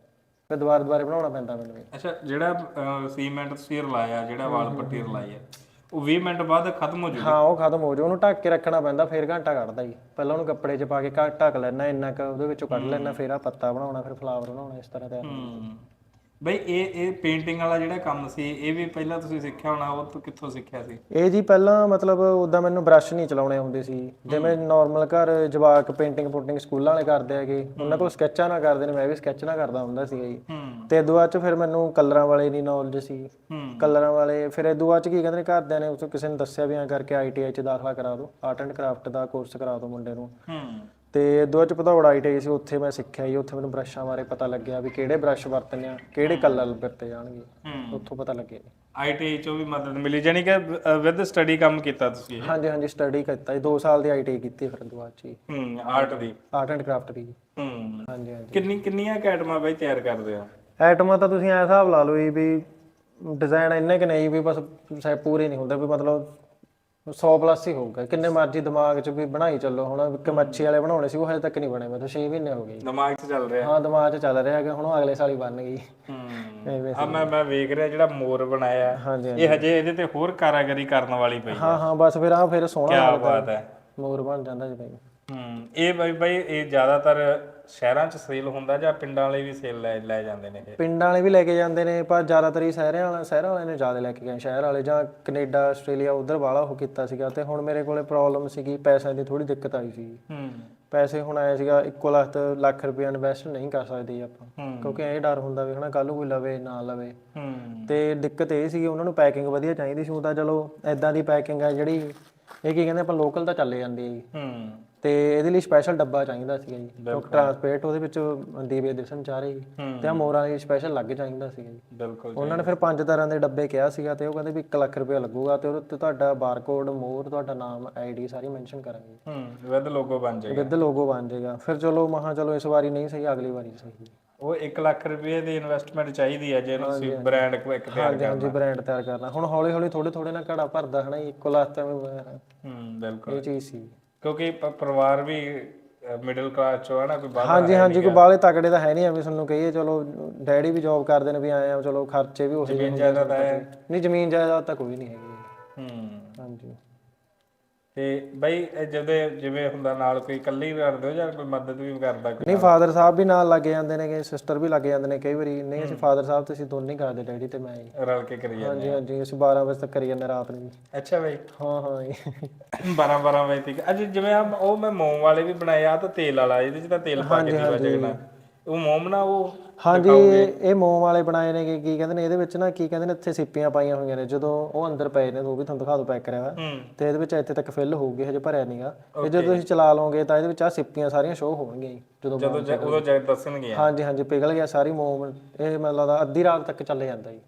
ਫਿਰ ਦੁਬਾਰਾ ਦੁਬਾਰੇ ਬਣਾਉਣਾ ਪੈਂਦਾ ਮੈਨੂੰ ਜੀ। ਅੱਛਾ ਜਿਹੜਾ ਸੀਮੈਂਟ ਤੁਸੀਂ ਰਲਾਇਆ ਜਿਹੜਾ ਵਾਲ ਪੱਟੀ ਰਲਾਈ ਹੈ ਉਹ 20 ਮਿੰਟ ਬਾਅਦ ਖਤਮ ਹੋ ਜੂਗੀ? ਹਾਂ ਉਹ ਖਤਮ ਹੋ ਜਾਊ ਉਹਨੂੰ ਢੱਕ ਕੇ ਰੱਖਣਾ ਪੈਂਦਾ ਫਿਰ ਘੰਟਾ ਕੱਢਦਾ ਜੀ। ਪਹਿਲਾਂ ਉਹਨੂੰ ਕੱਪੜੇ 'ਚ ਪਾ ਕੇ ਢੱਕ ਲੈਣਾ ਇੰਨਾ ਕੁ ਉਹਦੇ ਵਿੱਚੋਂ ਕੱਢ ਲੈਣਾ ਫਿਰ ਆ ਪੱਤਾ ਬਣਾਉਣਾ ਫਿਰ ਫਲਾਵਰ ਬਣਾਉਣਾ ਇਸ ਤਰ੍ਹਾਂ ਤਿਆਰ ਹੂੰ। ਬਈ ਇਹ ਇਹ ਪੇਂਟਿੰਗ ਵਾਲਾ ਜਿਹੜਾ ਕੰਮ ਸੀ ਇਹ ਵੀ ਪਹਿਲਾਂ ਤੁਸੀਂ ਸਿੱਖਿਆ ਹੋਣਾ ਉਹ ਤੋਂ ਕਿੱਥੋਂ ਸਿੱਖਿਆ ਸੀ? ਇਹ ਜੀ ਪਹਿਲਾਂ ਮਤਲਬ ਉਦਾਂ ਮੈਨੂੰ ਬ੍ਰਸ਼ ਨਹੀਂ ਚਲਾਉਣੇ ਆਉਂਦੇ ਸੀ। ਜਿਵੇਂ ਨਾਰਮਲ ਘਰ ਜਵਾਕ ਪੇਂਟਿੰਗ ਪੁੰਟਿੰਗ ਸਕੂਲਾਂ ਵਾਲੇ ਕਰਦੇ ਹੈਗੇ ਉਹਨਾਂ ਕੋਲ ਸਕੈਚਾਂ ਨਾ ਕਰਦੇ ਨੇ ਮੈਂ ਵੀ ਸਕੈਚ ਨਾ ਕਰਦਾ ਹੁੰਦਾ ਸੀਗਾ ਜੀ। ਤੇ ਬਾਅਦ ਚ ਫਿਰ ਮੈਨੂੰ ਕਲਰਾਂ ਵਾਲੇ ਦੀ ਨੌਲੇਜ ਸੀ। ਕਲਰਾਂ ਵਾਲੇ ਫਿਰ ਬਾਅਦ ਚ ਕੀ ਕਹਿੰਦੇ ਨੇ ਘਰਦਿਆਂ ਨੇ ਉਸ ਕਿਸੇ ਨੇ ਦੱਸਿਆ ਵੀ ਐਂ ਕਰਕੇ ਆਈਟੀਆਈ ਚ ਦਾਖਲਾ ਕਰਾ ਦਿਓ ਆਰਟ ਐਂਡ ਕਰਾਫਟ ਦਾ ਕੋਰਸ ਕਰਾ ਦਿਓ ਮੁੰਡੇ ਨੂੰ। ਤੇ ਇਦੋਂ ਬਾਅਦ ਚ ਭਦੌੜ ਆਈਟੀਆਈ ਸੀ ਉੱਥੇ ਮੈਂ ਸਿੱਖਿਆ ਜੀ ਉੱਥੇ ਮੈਨੂੰ ਬ੍ਰਸ਼ਾਂ ਬਾਰੇ ਪਤਾ ਲੱਗਿਆ ਵੀ ਕਿਹੜੇ ਬ੍ਰਸ਼ ਵਰਤਨੇ ਆ ਕਿਹੜੇ ਕਲਰ ਵਰਤੇ ਜਾਣਗੇ ਉੱਥੋਂ ਪਤਾ ਲੱਗਿਆ ਜੀ। ਆਈਟੀ ਚੋਂ ਵੀ ਮਦਦ ਮਿਲੀ ਜਾਨੀ ਕਿ ਵਿਦ ਸਟੱਡੀ ਕੰਮ ਕੀਤਾ ਤੁਸੀਂ? ਹਾਂਜੀ ਹਾਂਜੀ ਸਟੱਡੀ ਕੀਤਾ ਜੀ 2 ਸਾਲ ਦੀ ਆਈਟੀਆਈ ਕੀਤੀ ਫਿਰ ਚ ਜੀ। ਹੂੰ ਆਰਟ ਦੀ। ਆਰਟ ਐਂਡ ਕਰਾਫਟ ਦੀ ਹੂੰ। ਹਾਂਜੀ ਹਾਂਜੀ। ਕਿੰਨੀ ਕਿੰਨੀਆਂ ਅਕੈਡਮਾਂ ਬਈ ਤਿਆਰ ਕਰਦੇ ਹੋ? ਐਟਮਾਂ ਤਾਂ ਤੁਸੀਂ ਐ ਹਿਸਾਬ ਲਾ ਲਓ ਜੀ ਵੀ ਡਿਜ਼ਾਈਨ ਇੰਨੇ ਕਿ ਨਹੀਂ ਵੀ ਬਸ ਪੂਰੇ ਨਹੀਂ ਹੁੰਦੇ ਵੀ ਮਤਲਬ 100 ਪਲੱਸ ਹੀ ਹੋਊਗਾ। ਕਿੰਨੇ ਮਰਜ਼ੀ ਦਿਮਾਗ 'ਚ ਵੀ ਬਣਾਈ ਚੱਲੋ ਹੁਣ ਇੱਕ ਮੱਛੀ ਵਾਲੇ ਬਣਾਉਣੇ ਸੀ ਉਹ ਹਜੇ ਤੱਕ ਨਹੀਂ ਬਣੇ ਮੈਂ ਤਾਂ 6 ਮਹੀਨੇ ਹੋ ਗਏ। ਦਿਮਾਗ 'ਚ ਚੱਲ ਰਿਹਾ। ਹਾਂ ਦਿਮਾਗ 'ਚ ਚੱਲ ਰਿਹਾ ਕਿ ਹੁਣ ਅਗਲੇ ਸਾਲ ਹੀ ਬਣ ਗਈ। ਹੂੰ। ਆ ਮੈਂ ਮੈਂ ਵੇਖ ਰਿਹਾ ਜਿਹੜਾ ਮੋਰ ਬਣਾਇਆ। ਇਹ ਹਜੇ। ਇਹਦੇ ਤੇ ਹੋਰ ਕਾਰਾਗਰੀ ਕਰਨ ਵਾਲੀ ਪਈ ਹੈ ਹਾਂ ਹਾਂ ਬਸ ਫਿਰ ਆ ਫਿਰ ਸੋਹਣਾ ਕੀ ਬਾਤ ਹੈ। ਮੋਰ ਬਣ ਜਾਂਦਾ ਜਿਵੇਂ। ਹੂੰ ਇਹ ਬਈ ਬਈ ਇਹ ਜ਼ਿਆਦਾਤਰ ਸ਼ਹਿਰਾਂ 'ਚ ਸੇਲ ਹੁੰਦਾ ਜਾਂ ਪਿੰਡਾਂ ਵਾਲੇ ਵੀ ਸੇਲ ਲੈ ਲੈ ਜਾਂਦੇ ਨੇ ਇਹ? ਪਿੰਡਾਂ ਵਾਲੇ ਵੀ ਲੈ ਕੇ ਜਾਂਦੇ ਨੇ ਪਰ ਜ਼ਿਆਦਾਤਰ ਹੀ ਸ਼ਹਿਰਾਂ ਵਾਲੇ ਸ਼ਹਿਰਾਂ ਵਾਲੇ ਨੇ ਜ਼ਿਆਦਾ ਲੈ ਕੇ ਗਏ ਸ਼ਹਿਰ ਵਾਲੇ ਜਾਂ ਕੈਨੇਡਾ ਆਸਟ੍ਰੇਲੀਆ ਉਧਰ ਵਾਲਾ ਉਹ ਕੀਤਾ ਸੀਗਾ ਤੇ ਹੁਣ ਮੇਰੇ ਕੋਲੇ ਪ੍ਰੋਬਲਮ ਸੀਗੀ ਪੈਸਿਆਂ ਦੀ ਥੋੜੀ ਦਿੱਕਤ ਆਈ ਸੀ। ਹੂੰ। ਪੈਸੇ ਹੁਣ ਆਏ ਸੀਗਾ ਇੱਕੋ ਲੱਖ ਲੱਖ ਰੁਪਏ ਇਨਵੈਸਟ ਨਹੀਂ ਕਰ ਸਕਦੇ ਆਪਾਂ ਕਿਉਂਕਿ ਇਹ ਡਰ ਹੁੰਦਾ ਵੀ ਹਨਾ ਕੱਲ ਕੋਈ ਲਵੇ ਨਾ ਲਵੇ। ਹੂੰ। ਤੇ ਦਿੱਕਤ ਇਹ ਸੀਗੀ ਉਹਨਾਂ ਨੂੰ ਪੈਕਿੰਗ ਵਧੀਆ ਚਾਹੀਦੀ ਸੀ ਉਹ ਤਾਂ ਚਲੋ ਐਦਾਂ ਦੀ ਪੈਕਿੰਗ ਹੈ ਜਿਹੜੀ ਇਹ ਕੀ ਕਹਿੰਦੇ ਆਪਾਂ ਲੋਕਲ ਤਾਂ ਚੱਲੇ ਜਾਂਦੀ ਹੈ ਜੀ। ਹੂੰ। ਤੇ ਇਹਦੇ ਲਈ ਸਪੈਸ਼ਲ ਡੱਬਾ ਚਾਹੀਦਾ ਸੀਗਾ ਜੀ। ਕਿਉਂਕਿ ਟਰਾਂਸਪੇਰਟ ਉਹਦੇ ਵਿੱਚ ਦੀਵੇ ਦਿਸਣ ਚਾਹ ਰਹੇ ਜੀ। ਤੇ ਆ ਮੋਰਾਂ ਲਈ ਸਪੈਸ਼ਲ ਲੱਗ ਚਾਹੀਦਾ ਸੀਗਾ ਜੀ। ਬਿਲਕੁਲ। ਉਹਨਾਂ ਨੇ ਫਿਰ ਪੰਜ ਤਰ੍ਹਾਂ ਦੇ ਡੱਬੇ ਕਿਹਾ ਸੀਗਾ ਤੇ ਉਹ ਕਹਿੰਦੇ ਵੀ 1 ਲੱਖ ਰੁਪਏ ਲੱਗੂਗਾ ਤੇ ਉਹਦੇ ਉੱਤੇ ਤੁਹਾਡਾ ਬਾਰਕੋਡ ਮੋਰ ਤੁਹਾਡਾ ਨਾਮ ਆਈਡੀ ਸਾਰੀ ਮੈਂਸ਼ਨ ਕਰਾਂਗੇ। ਹੂੰ ਵਿਦ ਲੋਗੋ ਬਣ ਜਾਏਗਾ। ਵਿਦ ਲੋਗੋ ਬਣ ਜਾਏਗਾ। ਫਿਰ ਚਲੋ ਮਹਾ ਚਲੋ ਇਸ ਵਾਰੀ ਨਹੀਂ ਸਹੀ ਅਗਲੀ ਵਾਰੀ ਸਹੀ। ਉਹ 1 ਲੱਖ ਰੁਪਏ ਦੀ ਇਨਵੈਸਟਮੈਂਟ ਚਾਹੀਦੀ ਹੈ ਜੇ ਤੁਸੀਂ ਬ੍ਰਾਂਡ ਕੋ ਇੱਕ ਤਿਆਰ ਹਾਂਜੀ ਹਾਂਜੀ ਬ੍ਰਾਂਡ ਤਿਆਰ ਕਰਨਾ। ਹੁਣ ਹੌਲੀ ਹੌਲੀ ਥੋੜੇ ਥੋੜੇ ਨਾਲ ਘੜਾ ਭਰਦਾ ਹਨਾ ਇੱਕੋ ਲਾਸਟ ਟਾਈਮ ਹੂੰ ਬਿਲਕੁਲ। ਇਹ ਚੀਜ਼ ਸੀ। ਕਿਉਂਕਿ ਪ- ਪਰਿਵਾਰ ਵੀ ਮਿਡਲ ਕਲਾਸ ਚੋਂ ਹੈ ਨਾ ਕੋਈ ਬਾਹਰ ਹਾਂਜੀ ਹਾਂਜੀ ਕੋਈ ਬਾਲੇ ਤਕੜੇ ਤਾਂ ਹੈ ਨਹੀਂ ਐਵੇਂ ਤੁਹਾਨੂੰ ਕਹੀਏ ਚਲੋ ਡੈਡੀ ਵੀ ਜੌਬ ਕਰਦੇ ਨੇ ਵੀ ਆਏ ਆ ਚਲੋ ਖਰਚੇ ਵੀ ਉਹੀ ਜਿਹੇ ਜ਼ਿਆਦਾ ਤਾਂ ਹੈ। ਨਹੀਂ ਜ਼ਮੀਨ ਜਾਇਦਾਦ ਤਾਂ ਕੋਈ ਨਹੀਂ ਹੈਗੀ। ਤੇ ਬਈ ਜਦੋਂ ਜਿਵੇਂ ਹੁੰਦਾ ਨਾਲ ਕੋਈ ਇਕੱਲੀ ਕਰਦੇ ਹੋ ਜਾਂ ਕੋਈ ਮਦਦ ਵੀ ਕਰਦਾ ਕੋਈ ਨਹੀਂ ਫਾਦਰ ਸਾਹਿਬ ਵੀ ਨਾਲ ਲੱਗ ਜਾਂਦੇ ਨੇ ਕਿ ਸਿਸਟਰ ਵੀ ਲੱਗ ਜਾਂਦੇ ਨੇ ਕਈ ਵਾਰੀ। ਨਹੀਂ ਅਸੀਂ ਫਾਦਰ ਸਾਹਿਬ ਤੇ ਅਸੀਂ ਦੋਨੇ ਹੀ ਕਰਦੇ ਡੈਡੀ ਤੇ ਮੈਂ ਹੀ। ਰਲ ਕੇ ਕਰੀ ਜਾਂਦੇ ਹਾਂਜੀ ਹਾਂਜੀ ਅਸੀਂ 12 ਵਜੇ ਤੱਕ ਕਰੀ ਜਾਂਦੇ ਰਾਤ ਨੂੰ। ਅੱਛਾ ਬਈ। ਹਾਂ ਹਾਂ ਜੀ। 12 12 ਵਜੇ ਤੱਕ। ਅੱਜ ਜਿਵੇਂ ਆ ਉਹ ਮੈਂ ਮੋਮ ਵਾਲੇ ਵੀ ਬਣਾਏ ਆ ਤਾਂ ਤੇਲ ਵਾਲਾ ਇਹਦੇ ਚ ਤਾਂ ਤੇਲ ਪਾ ਕੇ ਦੀਵਾ ਜਗਣਾ ਉਹ ਮੋਮ ਨਾ ਉਹ ਹਾਂਜੀ ਇਹ ਇਹ ਮੋਮ ਵਾਲੇ ਬਣਾਏ ਨੇ ਕਿ ਕੀ ਕਹਿੰਦੇ ਨੇ ਇਹਦੇ ਵਿੱਚ ਨਾ ਕੀ ਕਹਿੰਦੇ ਨੇ ਇੱਥੇ ਸਿੱਪੀਆਂ ਪਾਈਆਂ ਹੋਈਆਂ ਨੇ। ਜਦੋਂ ਉਹ ਅੰਦਰ ਪਏ ਨੇ ਉਹ ਵੀ ਤੁਹਾਨੂੰ ਦਿਖਾ ਦੋ ਪੈਕ ਕਰਿਆ ਹੋਇਆ। ਤੇ ਇਹਦੇ ਵਿੱਚ ਇੱਥੇ ਤੱਕ ਫਿਲ ਹੋਊਗੀ ਹਜੇ ਭਰਿਆ ਨਹੀਂਗਾ ਤੇ ਜਦੋਂ ਤੁਸੀਂ ਚਲਾ ਲਓਗੇ ਤਾਂ ਇਹਦੇ ਵਿੱਚ ਆ ਸਿੱਪੀਆਂ ਸਾਰੀਆਂ ਸ਼ੋ ਹੋਣਗੀਆਂ ਜੀ ਜਦੋਂ ਜਦੋਂ ਜ- ਉਦੋਂ ਜਗ ਦੱਸਣਗੇ ਹਾਂਜੀ ਹਾਂਜੀ ਪਿਘਲ ਗਿਆ ਸਾਰੀ ਮੋਮ। ਇਹ ਲੱਗਦਾ ਅੱਧੀ ਰਾਤ ਤੱਕ ਚੱਲ ਜਾਂਦਾ ਜੀ।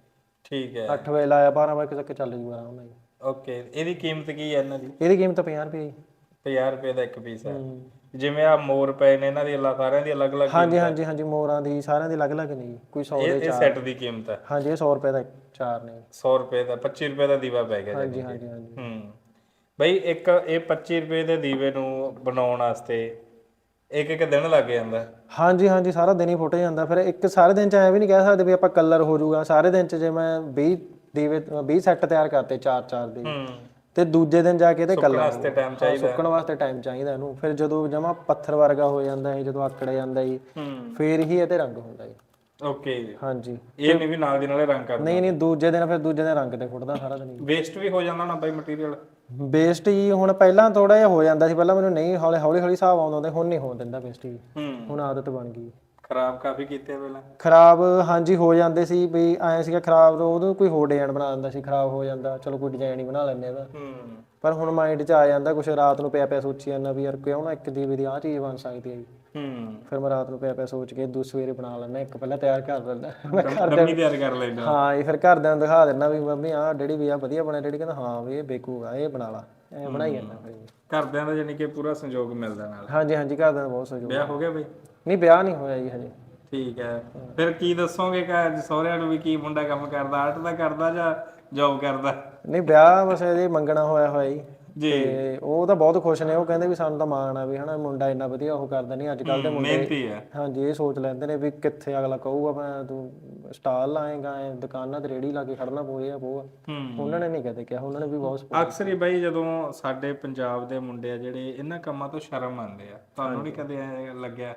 ਠੀਕ ਹੈ। 8 ਵਜੇ ਲਾਇਆ 12 ਵਜੇ ਤੱਕ ਚੱਲ ਜੂਗਾ ਆਰਾਮ ਨਾਲ ਜੀ। ਓਕੇ ਇਹਦੀ ਕੀਮਤ ਕੀ ਹੈ ਇਹਨਾਂ ਦੀ? ਇਹਦੀ ਕੀਮਤ 50 ਰੁਪਏ ਜੀ। 50 ਰੁਪਏ ਦਾ ਇੱਕ ਪੀਸ ਹੈ। ਜਿਵੇਂ ਆ ਮੋਰ ਪਏ ਨੇ ਇਹਨਾਂ ਦੀ ਅੱਲਾ ਸਾਰਿਆਂ ਦੀ ਅਲੱਗ-ਅਲੱਗ ਹਾਂਜੀ ਹਾਂਜੀ ਹਾਂਜੀ ਮੋਰਾਂ ਦੀ ਸਾਰਿਆਂ ਦੀ ਅਲੱਗ-ਅਲੱਗ ਨੇ ਜੀ ਕੋਈ 100 ਇਹ ਦੇ ਇਹ ਸੈੱਟ ਦੀ ਕੀਮਤ ਹੈ। ਹਾਂਜੀ ਇਹ 100 ਰੁਪਏ ਦਾ ਚਾਰ ਨੇ। 100 ਰੁਪਏ ਦਾ 25 ਰੁਪਏ ਦਾ ਦੀਵਾ ਪੈ ਗਿਆ ਜੀ ਹਾਂਜੀ ਹਾਂਜੀ ਹਾਂਜੀ। ਹੂੰ। ਬਈ ਇੱਕ ਇਹ 25 ਰੁਪਏ ਦੇ ਦੀਵੇ ਨੂੰ ਬਣਾਉਣ ਵਾਸਤੇ ਇੱਕ ਇੱਕ ਦਿਨ ਲੱਗ ਜਾਂਦਾ। ਹਾਂਜੀ ਹਾਂਜੀ ਸਾਰਾ ਦਿਨ ਹੀ ਫੁੱਟ ਜਾਂਦਾ। ਫਿਰ ਇੱਕ ਸਾਰੇ ਦਿਨ ਚ ਐ ਵੀ ਨਹੀਂ ਕਹਿ ਸਕਦੇ ਵੀ ਆਪਾਂ ਕਲਰ ਹੋ ਜਾਊਗਾ। ਸਾਰੇ ਦਿਨ ਚ ਜੇ ਮੈਂ 20 ਦੀਵੇ 20 ਸੈੱਟ ਤਿਆਰ ਕਰਤੇ ਚਾਰ ਚਾਰ ਦੇ। ਹੂੰ। ਤੇ ਦੂਜੇ ਦਿਨ ਜਾ ਕੇ ਇਹਦੇ ਕਲਰ ਵਾਸਤੇ ਟਾਈਮ ਚਾਹੀਦਾ। ਸੁੱਕਣ ਵਾਸਤੇ ਟਾਈਮ ਚਾਹੀਦਾ ਇਹਨੂੰ। ਫਿਰ ਜਦੋਂ ਜਮਾ ਪੱਥਰ ਵਰਗਾ ਹੋ ਜਾਂਦਾ ਹੈ ਜਦੋਂ ਆਕੜ ਜਾਂਦਾ ਜੀ ਹੂੰ। ਫਿਰ ਹੀ ਇਹਦੇ ਰੰਗ ਹੁੰਦਾ ਜੀ ਓਕੇ ਹਾਂਜੀ। ਇਹ ਨਹੀਂ ਵੀ ਨਾਲ ਦੀ ਨਾਲੇ ਰੰਗ ਕਰ ਨਹੀਂ ਨਹੀਂ ਦੂਜੇ ਦਿਨ ਫਿਰ ਦੂਜੇ ਦਿਨ ਰੰਗ ਤੇ ਫੁੱਟਦਾ ਸਾਰਾ ਦਿਨ ਵੇਸਟ ਵੀ ਹੋ ਜਾਂਦਾ ਨਾ ਬਾਈ ਮਟੀਰੀਅਲ ਵੇਸਟ ਜੀ ਹੁਣ ਪਹਿਲਾਂ ਥੋੜਾ ਜਿਹਾ ਹੋ ਜਾਂਦਾ ਸੀ ਪਹਿਲਾਂ ਮੈਨੂੰ ਨਹੀਂ ਹੌਲੀ ਹੌਲੀ ਹੌਲੀ ਹਿਸਾਬ ਆਉਂਦਾ ਹੁੰਦਾ ਹੁਣ ਨਹੀਂ ਹੋਣ ਦਿੰਦਾ ਵੇਸਟ ਜੀ ਹੂੰ। ਹੁਣ ਆਦਤ ਬਣ ਗਈ। ਖਰਾਬ ਕਾਫੀ ਕੀਤੇ ਆ ਪਹਿਲਾਂ? ਖਰਾਬ ਹਾਂਜੀ ਹੋ ਜਾਂਦੇ ਸੀ ਵੀ ਐ ਸੀਗਾ ਖਰਾਬ ਉਹਨੂੰ ਕੋਈ ਹੋਰ ਡਿਜ਼ਾਈਨ ਬਣਾ ਦਿੰਦਾ ਸੀ ਖਰਾਬ ਹੋ ਜਾਂਦਾ ਚਲੋ ਕੋਈ ਡਿਜ਼ਾਈਨ ਹੀ ਬਣਾ ਲੈਂਦੇ ਇਹਦਾ ਹੂੰ। ਪਰ ਹੁਣ ਮਾਈਂਡ 'ਚ ਆ ਜਾਂਦਾ ਕੁਛ ਰਾਤ ਨੂੰ ਪਿਆ ਪਿਆ ਸੋਚੀ ਜਾਂਦਾ ਵੀ ਯਾਰ ਕਿਉਂ ਨਾ ਇੱਕ ਦੀਵੇ ਦੀ ਆਹ ਚੀਜ਼ ਬਣ ਸਕਦੀ ਹੈ। ਹੂੰ। ਫਿਰ ਮੈਂ ਰਾਤ ਨੂੰ ਪਿਆ ਪਿਆ ਸੋਚ ਕੇ ਦੂ ਸਵੇਰੇ ਬਣਾ ਲੈਣਾ ਇੱਕ ਪਹਿਲਾਂ ਤਿਆਰ ਕਰ ਦਿੰਦਾ ਮੈਂ ਘਰ ਡੰਮੀ ਤਿਆਰ ਕਰ ਲੈਂਦਾ। ਹਾਂ ਇਹ ਫਿਰ ਘਰਦਿਆਂ ਨੂੰ ਦਿਖਾ ਦਿੰਦਾ ਵੀ ਮੰਮੀ ਆਹ ਡੈਡੀ ਵੀ ਆ ਵਧੀਆ ਬਣਿਆ ਡੈਡੀ ਕਹਿੰਦਾ ਹਾਂ ਵੀ ਇਹ ਬੇਕੂਗਾ ਇਹ ਬਣਾ ਲਾ। ਐ ਬਣਾਈ ਜਾਂਦਾ ਫਿਰ। ਘਰਦਿਆਂ ਦਾ ਜਾਨੀ ਕਿ ਪੂਰਾ ਸੰਯੋਗ ਮਿਲਦਾ ਨਾਲ। ਹਾਂਜੀ ਹਾਂਜੀ ਘਰਦਿਆਂ ਦਾ ਬਹੁਤ ਸਹਿਯੋਗ ਵਿਆਹ ਹੋ ਗਿਆ ਬਈ? ਨਹੀਂ ਵਿਆਹ ਨਹੀਂ ਹੋਇਆ ਜੀ ਹਜੇ। ਠੀਕ ਹੈ। ਫਿਰ ਕੀ ਦੱਸੋਗੇ ਕਿ ਅੱਜ ਸਹੁਰਿਆਂ ਨੂੰ ਵੀ ਕੀ ਮੁੰਡਾ ਕੰਮ ਕਰਦਾ ਆਰਟ ਦਾ ਕਰਦਾ ਜਾਂ ਜੌਬ ਕਰਦਾ? ਨਹੀਂ ਵਿਆਹ ਬਸ ਇਹਦੇ ਮੰਗਣਾ ਹੋਇਆ ਹੋਇਆ ਜੀ। ਜੀ। ਤੇ ਉਹ ਤਾਂ ਬਹੁਤ ਖੁਸ਼ ਨੇ ਉਹ ਕਹਿੰਦੇ ਵੀ ਸਾਨੂੰ ਤਾਂ ਮਾਣ ਆ ਵੀ ਹਨਾ ਮੁੰਡਾ ਇੰਨਾ ਵਧੀਆ ਉਹ ਕਰਦਾ ਨਹੀਂ ਅੱਜ ਕੱਲ ਦੇ ਮੁੰਡੇ ਮਿਹਨਤੀ ਹਾਂਜੀ ਇਹ ਸੋਚ ਲੈਂਦੇ ਨੇ ਵੀ ਕਿੱਥੇ ਅਗਲਾ ਕਹੂਗਾ ਮੈਂ ਤੂੰ ਸਟਾਲ ਲਾਏਗਾ ਐ ਦੁਕਾਨਾਂ ਤੇ ਰੇੜੀ ਲਾ ਕੇ ਖੜਨਾ ਪਊ ਆ ਪਊ ਹੂੰ। ਉਹਨਾਂ ਨੇ ਨਹੀਂ ਕਦੇ ਕਿਹਾ ਉਹਨਾਂ ਨੇ ਵੀ ਬਹੁਤ ਅਕਸਰ ਹੀ ਬਾਈ ਜਦੋਂ ਸਾਡੇ ਪੰਜਾਬ ਦੇ ਮੁੰਡੇ ਆ ਜਿਹੜੇ ਇਹਨਾਂ ਕੰਮਾਂ ਤੋਂ ਸ਼ਰਮ ਮੰਨਦੇ ਆ ਤੁਹਾਨੂੰ ਨਹੀਂ ਕਦੇ ਐਂ ਲੱਗਿਆ?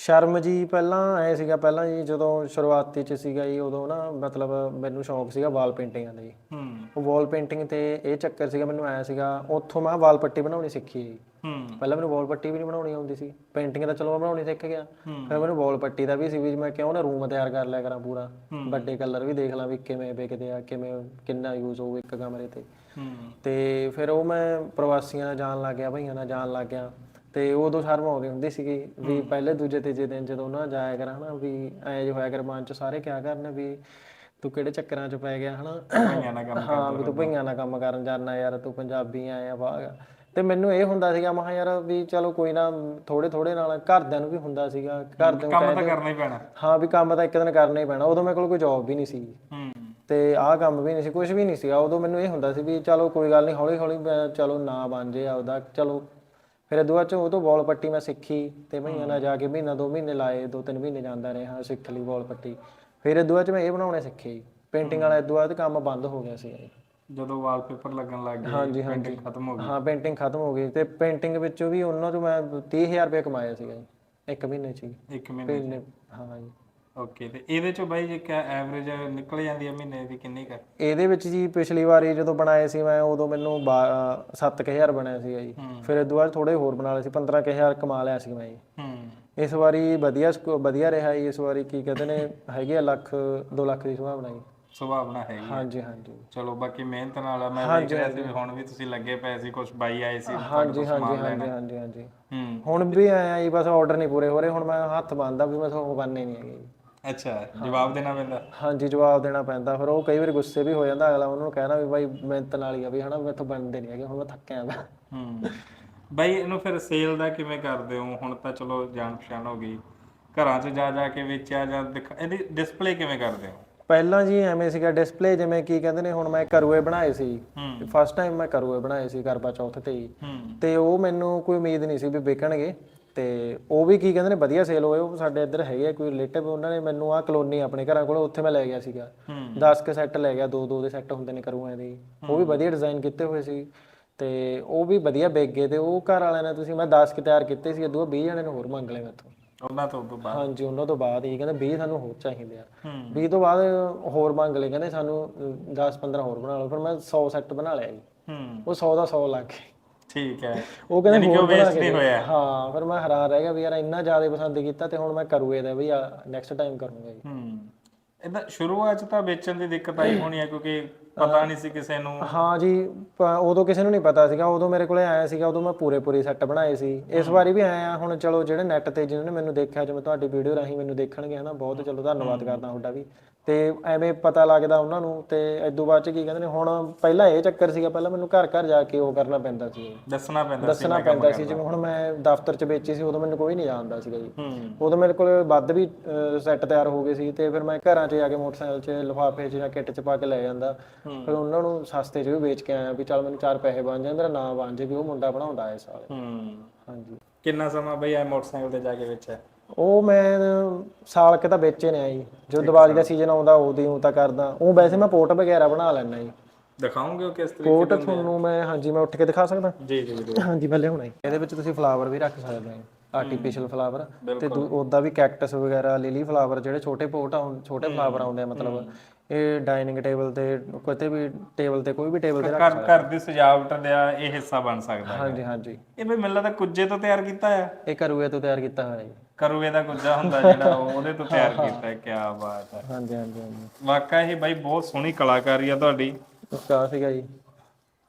ਸ਼ਰਮ ਜੀ ਪਹਿਲਾਂ ਐ ਸੀਗਾ ਪਹਿਲਾਂ ਜੀ ਜਦੋਂ ਸ਼ੁਰੂਆਤੀ ਚ ਸੀਗਾ ਜੀ ਉਦੋਂ ਨਾ ਮਤਲਬ ਮੈਨੂੰ ਸ਼ੌਂਕ ਸੀਗਾ ਵਾਲ ਪੇਂਟਿੰਗਾਂ ਦਾ ਜੀ। ਹੂੰ। ਉਹ ਵਾਲ ਪੇਂਟਿੰਗ ਤੇ ਇਹ ਚੱਕਰ ਸੀਗਾ ਮੈਨੂੰ ਐ ਸੀਗਾ ਉੱਥੋਂ ਮੈਂ ਵਾਲ ਪੱਟੀ ਬਣਾਉਣੀ ਸਿੱਖੀ ਜੀ। ਹੂੰ। ਪਹਿਲਾਂ ਮੈਨੂੰ ਵਾਲ ਪੱਟੀ ਵੀ ਨਹੀਂ ਬਣਾਉਣੀ ਆਉਂਦੀ ਸੀ। ਪੇਂਟਿੰਗ ਤਾਂ ਚਲੋ ਮੈਂ ਬਣਾਉਣੀ ਸਿੱਖ ਗਿਆ। ਫਿਰ ਮੈਨੂੰ ਵਾਲ ਪੱਟੀ ਦਾ ਵੀ ਸੀ ਵੀ ਮੈਂ ਕਿਉਂ ਨਾ ਰੂਮ ਤਿਆਰ ਕਰ ਲਿਆ ਕਰਾਂ ਪੂਰਾ। ਵੱਡੇ ਕਲਰ ਵੀ ਦੇਖ ਲਾਂ ਵੀ ਕਿਵੇਂ ਵਿਕਦੇ ਆ ਕਿਵੇਂ ਕਿੰਨਾ ਯੂਜ਼ ਹੋਊ ਇੱਕ ਕਮਰੇ ਤੇ। ਹੂੰ। ਤੇ ਫਿਰ ਉਹ ਮੈਂ ਪ੍ਰਵਾਸੀਆਂ ਨਾਲ ਜਾਣ ਲੱਗ ਗਿਆ ਭਈਆਂ ਨਾਲ ਜਾਣ ਲੱਗ ਗਿਆ। ਤੇ ਉਦੋਂ ਸ਼ਰਮ ਆਉਂਦੀ ਹੁੰਦੀ ਸੀਗੀ ਵੀ ਪਹਿਲੇ ਦੂਜੇ ਤੀਜੇ ਦਿਨ ਜਦੋਂ ਨਾਲ ਜਾਇਆ ਕਰਾਂ ਹਨਾ ਵੀ ਐਂ ਜੇ ਹੋਇਆ ਕਰ ਮਨ ਚ ਸਾਰੇ ਕਿਆ ਕਰਨ ਵੀ ਤੂੰ ਕਿਹੜੇ ਚੱਕਰਾਂ ਚ ਪੈ ਗਿਆ ਹਨਾ? ਭਾਈਆਂ ਨਾਲ ਕੰਮ ਹਾਂ ਵੀ ਤੂੰ ਭਈਆਂ ਨਾਲ ਕੰਮ ਕਰਨ ਜਾਣਾ ਯਾਰ ਤੂੰ ਪੰਜਾਬੀ ਆਇਆ ਵਾਹ ਤੇ ਮੈਨੂੰ ਇਹ ਹੁੰਦਾ ਸੀਗਾ ਮਹਾ ਯਾਰ ਵੀ ਚਲੋ ਕੋਈ ਨਾ ਥੋੜੇ ਥੋੜੇ ਨਾਲ ਘਰਦਿਆਂ ਨੂੰ ਵੀ ਹੁੰਦਾ ਸੀਗਾ ਘਰਦਿਆਂ ਨੂੰ ਕੰਮ ਤਾਂ ਕਰਨਾ ਹੀ ਪੈਣਾ। ਹਾਂ ਵੀ ਕੰਮ ਤਾਂ ਇੱਕ ਦਿਨ ਕਰਨਾ ਹੀ ਪੈਣਾ ਉਦੋਂ ਮੇਰੇ ਕੋਲ ਕੋਈ ਜੌਬ ਵੀ ਨਹੀਂ ਸੀ ਹੂੰ। ਤੇ ਆਹ ਕੰਮ ਵੀ ਨਹੀਂ ਸੀ ਕੁਝ ਵੀ ਨਹੀਂ ਸੀਗਾ ਉਦੋਂ ਮੈਨੂੰ ਇਹ ਹੁੰਦਾ ਸੀ ਵੀ ਚਲੋ ਕੋਈ ਗੱਲ ਨਹੀਂ ਹੌਲੀ ਹੌਲੀ ਚਲੋ ਨਾ ਬਣ ਜੇ ਆਪਦਾ ਚਲੋ ਫਿਰ ਦੁਆ ਚ ਉਹ ਤੋਂ ਬਾਲ ਪੱਟੀ ਮੈਂ ਸਿੱਖੀ ਤੇ ਭਈਆਂ ਨਾਲ ਜਾ ਕੇ ਮਹੀਨਾ ਦੋ ਮਹੀਨੇ ਲਾਏ ਦੋ ਤਿੰਨ ਮਹੀਨੇ ਜਾਂਦਾ ਰਿਹਾ ਸਿੱਖ ਲਈ ਬਾਲ ਪੱਟੀ। ਫਿਰ ਦੁਆ ਚ ਮੈਂ ਇਹ ਬਣਾਉਣੇ ਸਿੱਖੇ ਪੇਂਟਿੰਗ ਵਾਲਾ ਦੁਆ ਤੇ ਕੰਮ ਬੰਦ ਹੋ ਗਿਆ ਸੀ। ਜਦੋਂ ਵਾਲਪੇਪਰ ਲੱਗਣ ਲੱਗ ਗਏ ਹਾਂਜੀ, painting ਖਤਮ ਹੋ ਗਈ। ਹਾਂ ਪੇਂਟਿੰਗ ਖਤਮ ਹੋ ਗਈ ਤੇ ਪੇਂਟਿੰਗ ਵਿੱਚੋਂ ਵੀ ਉਹਨਾਂ ਤੋਂ ਮੈਂ 30000 ਰੁਪਏ ਕਮਾਇਆ ਸੀਗਾ ਜੀ ਇੱਕ ਮਹੀਨੇ ਚ ਇੱਕ ਮਹੀਨੇ ਮਹੀਨੇ ਹਾਂ ਜੀ। ਓਕੇ ਤੇ ਇਹਦੇ ਚੋਂ ਬਾਈ ਜੇ ਕਿਆ ਐਵਰੇਜ ਨਿਕਲ ਜਾਂਦੀ ਹੈ ਮਹੀਨੇ ਦੀ ਕਿੰਨੀ ਕਰ ਇਹਦੇ ਵਿੱਚ ਜੀ ਪਿਛਲੀ ਵਾਰੀ ਜਦੋਂ ਬਣਾਏ ਸੀ ਮੈਂ ਉਦੋਂ ਮੈਨੂੰ 7000 ਬਣਿਆ ਸੀਗਾ ਜੀ। ਫਿਰ ਤੋਂ ਬਾਅਦ ਥੋੜੇ ਹੋਰ ਬਣਾ ਲਏ ਸੀ 15000 ਕਮਾ ਲਿਆ ਸੀ ਮੈਂ ਜੀ। ਹੂੰ। ਇਸ ਵਾਰੀ ਵਧੀਆ ਵਧੀਆ ਰਿਹਾ ਜੀ ਇਸ ਵਾਰੀ ਕੀ ਕਹਿੰਦੇ ਨੇ ਹੈਗੇ ਲੱਖ 2 ਲੱਖ ਦੀ ਸੰਭਾਵਨਾ ਜੀ। ਸੁਭਾਵਨਾ ਹੈਗੀ। ਹਾਂਜੀ ਹਾਂਜੀ। ਚਲੋ ਬਾਕੀ ਮਿਹਨਤ ਨਾਲ ਆ, ਮੈਂ ਦੇਖ ਰਿਹਾ ਸੀ ਹੁਣ ਵੀ ਤੁਸੀਂ ਲੱਗੇ ਪਏ ਸੀ ਕੁਝ ਬਾਈ ਆਏ ਸੀ ਹਾਂਜੀ ਹਾਂਜੀ ਹਾਂਜੀ ਹਾਂਜੀ ਹਾਂਜੀ। ਹੂੰ। ਹੁਣ ਵੀ ਆਇਆ ਜੀ ਬਸ ਆਰਡਰ ਨਹੀਂ ਪੂਰੇ ਹੋ ਰਹੇ ਹੁਣ ਮੈਂ ਹੱਥ ਬੰਨਦਾ ਵੀ ਮੈਂ ਤੁਹਾਨੂੰ ਬੰਨੇ ਨਹੀਂ ਹੈਗੇ ਜੀ। ਅੱਛਾ ਜਵਾਬ ਦੇਣਾ ਪੈਂਦਾ। ਹਾਂਜੀ ਜਵਾਬ ਦੇਣਾ ਪੈਂਦਾ। ਫਿਰ ਉਹ ਕਈ ਵਾਰੀ ਗੁੱਸੇ ਵੀ ਹੋ ਜਾਂਦਾ ਅਗਲਾ ਉਹਨਾਂ ਨੂੰ ਕਹਿਣਾ ਵੀ ਬਾਈ ਮਿਹਨਤ ਨਾਲ ਹੀ ਆ ਵੀ ਹਨਾ ਮੈਥੋਂ ਬਣਦੇ ਨਹੀਂ ਹੈਗੇ ਹੁਣ ਮੈਂ ਥੱਕਿਆ ਵਾ। ਹੂੰ। ਬਾਈ ਇਹਨੂੰ ਫਿਰ ਸੇਲ ਦਾ ਕਿਵੇਂ ਕਰਦੇ ਹੋ? ਹੁਣ ਤਾਂ ਚਲੋ ਜਾਣ ਪਛਾਣ ਹੋ ਗਈ। ਘਰਾਂ 'ਚ ਜਾ ਜਾ ਕੇ ਵੇਚਿਆ ਜਾਂ ਦਿਖਾ- ਇਹਦੀ ਡਿਸਪਲੇ ਕਿਵੇਂ ਕਰਦੇ ਹੋ? ਪਹਿਲਾਂ ਜੀ ਐਵੇਂ ਸੀਗਾ ਡਿਸਪਲੇ ਜਿਵੇਂ ਕੀ ਕਹਿੰਦੇ ਨੇ ਹੁਣ ਮੈਂ ਕਰੂਏ ਬਣਾਏ ਸੀ। ਫਸਟ ਟਾਈਮ ਮੈਂ ਕਰੂਏ ਬਣਾਏ ਸੀ ਕਰਵਾ ਚੌਥ ਤੇ ਹੀ। ਹੂੰ। ਤੇ ਉਹ ਮੈਨੂੰ ਕੋਈ ਉਮੀਦ ਨਹੀਂ ਸੀ ਵੀ ਵਿਕਣਗੇ। ਤੇ ਉਹ ਵੀ ਕੀ ਕਹਿੰਦੇ ਨੇ ਵਧੀਆ ਸੇਲ ਹੋਏ। ਉਹ ਸਾਡੇ ਇੱਧਰ ਹੈਗੇ ਆ ਕੋਈ ਰਿਲੇਟਿਵ ਉਹਨਾਂ ਨੇ ਮੈਨੂੰ ਆ ਕਲੋਨੀ ਆਪਣੇ ਘਰਾਂ ਕੋਲ ਉੱਥੇ ਮੈਂ ਲੈ ਗਿਆ ਸੀਗਾ। 10 ਕੇ ਸੈੱਟ ਲੈ ਗਿਆ ਦੋ ਦੋ ਦੇ ਸੈੱਟ ਹੁੰਦੇ ਨੇ ਕਰੂਆਂ ਦੇ। ਉਹ ਵੀ ਵਧੀਆ ਡਿਜ਼ਾਈਨ ਕੀਤੇ ਹੋਏ ਸੀ। ਤੇ ਉਹ ਵੀ ਵਧੀਆ ਵਿਕ ਗਏ ਤੇ ਉਹ ਘਰ ਵਾਲਿਆਂ ਨੇ ਤੁਸੀਂ ਮੈਂ 10 ਕੇ ਤਿਆਰ ਕੀਤੇ ਸੀ ਅਦੂ 20 ਜਣੇ ਨੇ ਹੋਰ ਮੰਗ ਲਏ ਮੈਥੋਂ। ਉਹਨਾਂ ਤੋਂ ਉਦੋਂ ਬਾਅਦ? ਹਾਂਜੀ ਉਹਨਾਂ ਤੋਂ ਬਾਅਦ ਹੀ ਕਹਿੰਦੇ 20 ਸਾਨੂੰ ਹੋਰ ਚਾਹੀਦੇ ਆ। ਹੂੰ। 20 ਤੋਂ ਬਾਅਦ ਹੋਰ ਮੰਗ ਲਏ ਕਹਿੰਦੇ ਸਾਨੂੰ 10 15 ਹੋਰ ਬਣਾ ਲਓ ਫਿਰ ਮੈਂ 100 ਸੈੱਟ ਬਣਾ ਲਿਆ ਜੀ। ਉਹ 100 ਦਾ 100 ਲੱਗ ਗਏ ਠੀਕ ਹੈ ਉਹ ਕਹਿੰਦੇ ਹੋਰ ਬਣਾ ਕੇ। ਹੋਇਆ। ਹਾਂ ਫਿਰ ਮੈਂ ਹੈਰਾਨ ਰਹਿ ਗਿਆ ਵੀ ਯਾਰ ਇੰਨਾ ਜ਼ਿਆਦਾ ਪਸੰਦ ਕੀਤਾ ਤੇ ਹੁਣ ਮੈਂ ਕਰੂਏ ਦਾ ਵੀ ਨੈਕਸਟ ਟਾਈਮ ਕਰੂੰਗਾ ਜੀ ਹੂੰ ਇਹਦਾ ਸ਼ੁਰੂਆਤ 'ਚ ਤਾਂ ਵੇਚਣ ਦੀ ਦਿੱਕਤ ਆਈ ਹੋਣੀ ਹੈ ਕਿਉਂਕਿ ਪਤਾ ਨਹੀਂ ਸੀ ਕਿਸੇ ਨੂੰ। ਹਾਂ ਜੀ ਪ- ਉਦੋਂ ਕਿਸੇ ਨੂੰ ਨਹੀਂ ਪਤਾ ਸੀਗਾ। ਉਦੋਂ ਮੇਰੇ ਕੋਲੇ ਆਇਆ ਸੀਗਾ ਉਦੋਂ ਮੈਂ ਪੂਰੇ ਪੂਰੇ ਸੈੱਟ ਬਣਾਏ ਸੀ। ਇਸ ਵਾਰੀ ਵੀ ਆਇਆ ਹੁਣ ਚਲੋ ਜਿਹੜੇ ਨੈਟ ਤੇ ਜਿਨ੍ਹਾਂ ਨੇ ਮੈਨੂੰ ਦੇਖਿਆ ਜਿਵੇਂ ਤੁਹਾਡੀ ਵੀਡੀਓ ਰਾਹੀਂ ਮੈਨੂੰ ਦੇਖਣਗੇ ਹਨਾ। ਬਹੁਤ ਚਲੋ ਧੰਨਵਾਦ ਕਰਦਾ ਤੁਹਾਡਾ ਵੀ। ਤੇ ਐਵੇਂ ਪਤਾ ਲੱਗਦਾ ਉਹਨਾਂ ਨੂੰ ਤੇ ਇਦੋਂ ਬਾਅਦ ਚ ਕੀ ਕਹਿੰਦੇ ਨੇ ਹੁਣ ਪਹਿਲਾਂ ਇਹ ਚੱਕਰ ਸੀਗਾ ਪਹਿਲਾਂ ਮੈਨੂੰ ਘਰ ਘਰ ਜਾ ਕੇ ਉਹ ਕਰਨਾ ਪੈਂਦਾ ਸੀ। ਦੱਸਣਾ ਪੈਂਦਾ ਸੀ ਦੱਸਣਾ ਪੈਂਦਾ ਸੀ। ਜਿਵੇਂ ਹੁਣ ਮੈਂ ਦਫ਼ਤਰ ਚ ਵੇਚੀ ਸੀ ਉਦੋਂ ਮੈਨੂੰ ਕੋਈ ਨਹੀਂ ਜਾਣਦਾ ਸੀਗਾ ਜੀ। ਹੂੰ ਉਦੋਂ ਮੇਰੇ ਕੋਲ ਵੱਧ ਵੀ ਸੈੱਟ ਤਿਆਰ ਹੋ ਗਏ ਸੀ ਤੇ ਫਿਰ ਮੈਂ ਘਰਾਂ 'ਚ ਜਾ ਕੇ ਮੋਟਰਸਾਈਕਲ 'ਚ ਲਿਫਾਫੇ 'ਚ ਜਾਂ ਕਿੱਟ 'ਚ ਪਾ ਕੇ ਲੈ ਜਾਂਦਾ। ਫਿਰ ਉਹਨਾਂ ਨੂੰ ਸਸਤੇ 'ਚ ਵੀ ਵੇਚ ਕੇ ਆਇਆ ਵੀ ਚੱਲ ਮੈਨੂੰ ਚਾਰ ਪੈਸੇ ਬਣ ਜਾਣ ਮੇਰਾ ਨਾਮ ਬਣ ਜੇ ਵੀ ਉਹ ਮੁੰਡਾ ਬਣਾਉਂਦਾ ਇਸ ਸਾਲ। ਹੂੰ। ਹਾਂਜੀ। ਕਿੰਨਾ ਸਮਾਂ ਬਈ ਇਹ ਮੋਟਰਸਾਈਕਲ ਤੇ ਜਾ ਕੇ ਵੇਚਿਆ? ਉਹ ਮੈਂ ਸਾਲ ਕੇ ਤਾਂ ਵੇਚੇ ਨੇ ਆਈ ਜੋ। ਦੀਵਾਲੀ ਦਾ ਸੀਜ਼ਨ ਆਉਂਦਾ ਉਦੋਂ ਹੀ ਤਾਂ ਕਰਦਾ। ਉਹ ਵੈਸੇ ਮੈਂ ਪੋਟ ਵਗੈਰਾ ਬਣਾ ਲੈਣਾ ਜੀ। ਦਿਖਾਉਂਗੇ ਉਹ ਕਿਸ ਤਰੀਕੇ ਪੋਟ ਤੁਹਾਨੂੰ ਮੈਂ ਹਾਂਜੀ ਮੈਂ ਉੱਠ ਕੇ ਦਿਖਾ ਸਕਦਾ। ਜੀ ਜੀ ਜੀ। ਹਾਂਜੀ ਮੈਂ ਲਿਆਉਣਾ ਜੀ ਇਹਦੇ ਵਿੱਚ ਤੁਸੀਂ ਫਲਾਵਰ ਵੀ ਰੱਖ ਸਕਦੇ ਹੋ। ਆਰਟੀਫੀਸ਼ੀਅਲ ਫਲਾਵਰ ਤੇ ਉਹਦਾ ਵੀ ਕੈਕਟਸ ਵਗੈਰਾ ਲਿਲੀ ਫਲਾਵਰ ਜਿਹੜੇ ਛੋਟੇ ਪੋਟ ਆ ਛੋਟੇ ਫਲਾਵਰ ਆਉਂਦੇ ਆ ਮਤਲਬ ਇਹ ਡਾਈਨਿੰਗ ਟੇਬਲ ਤੇ ਕਿਤੇ ਵੀ ਟੇਬਲ ਤੇ ਕੋਈ ਵੀ ਟੇਬਲ ਤੇ ਰੱਖ ਘਰ ਘਰ ਦੀ ਸਜਾਵਟ ਦਾ ਇਹ ਹਿੱਸਾ ਬਣ ਸਕਦਾ ਹੈ। ਹਾਂਜੀ ਹਾਂਜੀ। ਇਹ ਬਈ ਮੈਨੂੰ ਲੱਗਦਾ ਕੁੱਜੇ ਤੋਂ ਤਿਆਰ ਕੀਤਾ ਹੈ ਇਹ ਕਰੂਏ ਤੋਂ ਤਿਆਰ ਕੀਤਾ ਹੋਇਆ ਜੀ। ਕਰੂਏ ਦਾ ਕੁੱਜਾ ਹੁੰਦਾ ਜਿਹੜਾ ਉਹ ਉਹਦੇ ਤੋਂ ਤਿਆਰ ਕੀਤਾ ਹੈ ਕੀ ਬਾਤ ਹੈ। ਹਾਂਜੀ ਹਾਂਜੀ ਹਾਂਜੀ। ਵਾਕਾ ਇਹ ਬਾਈ ਬਹੁਤ ਸੋਹਣੀ ਕਲਾਕਾਰੀ ਆ ਤੁਹਾਡੀ। ਕਾ ਸੀਗਾ ਜੀ।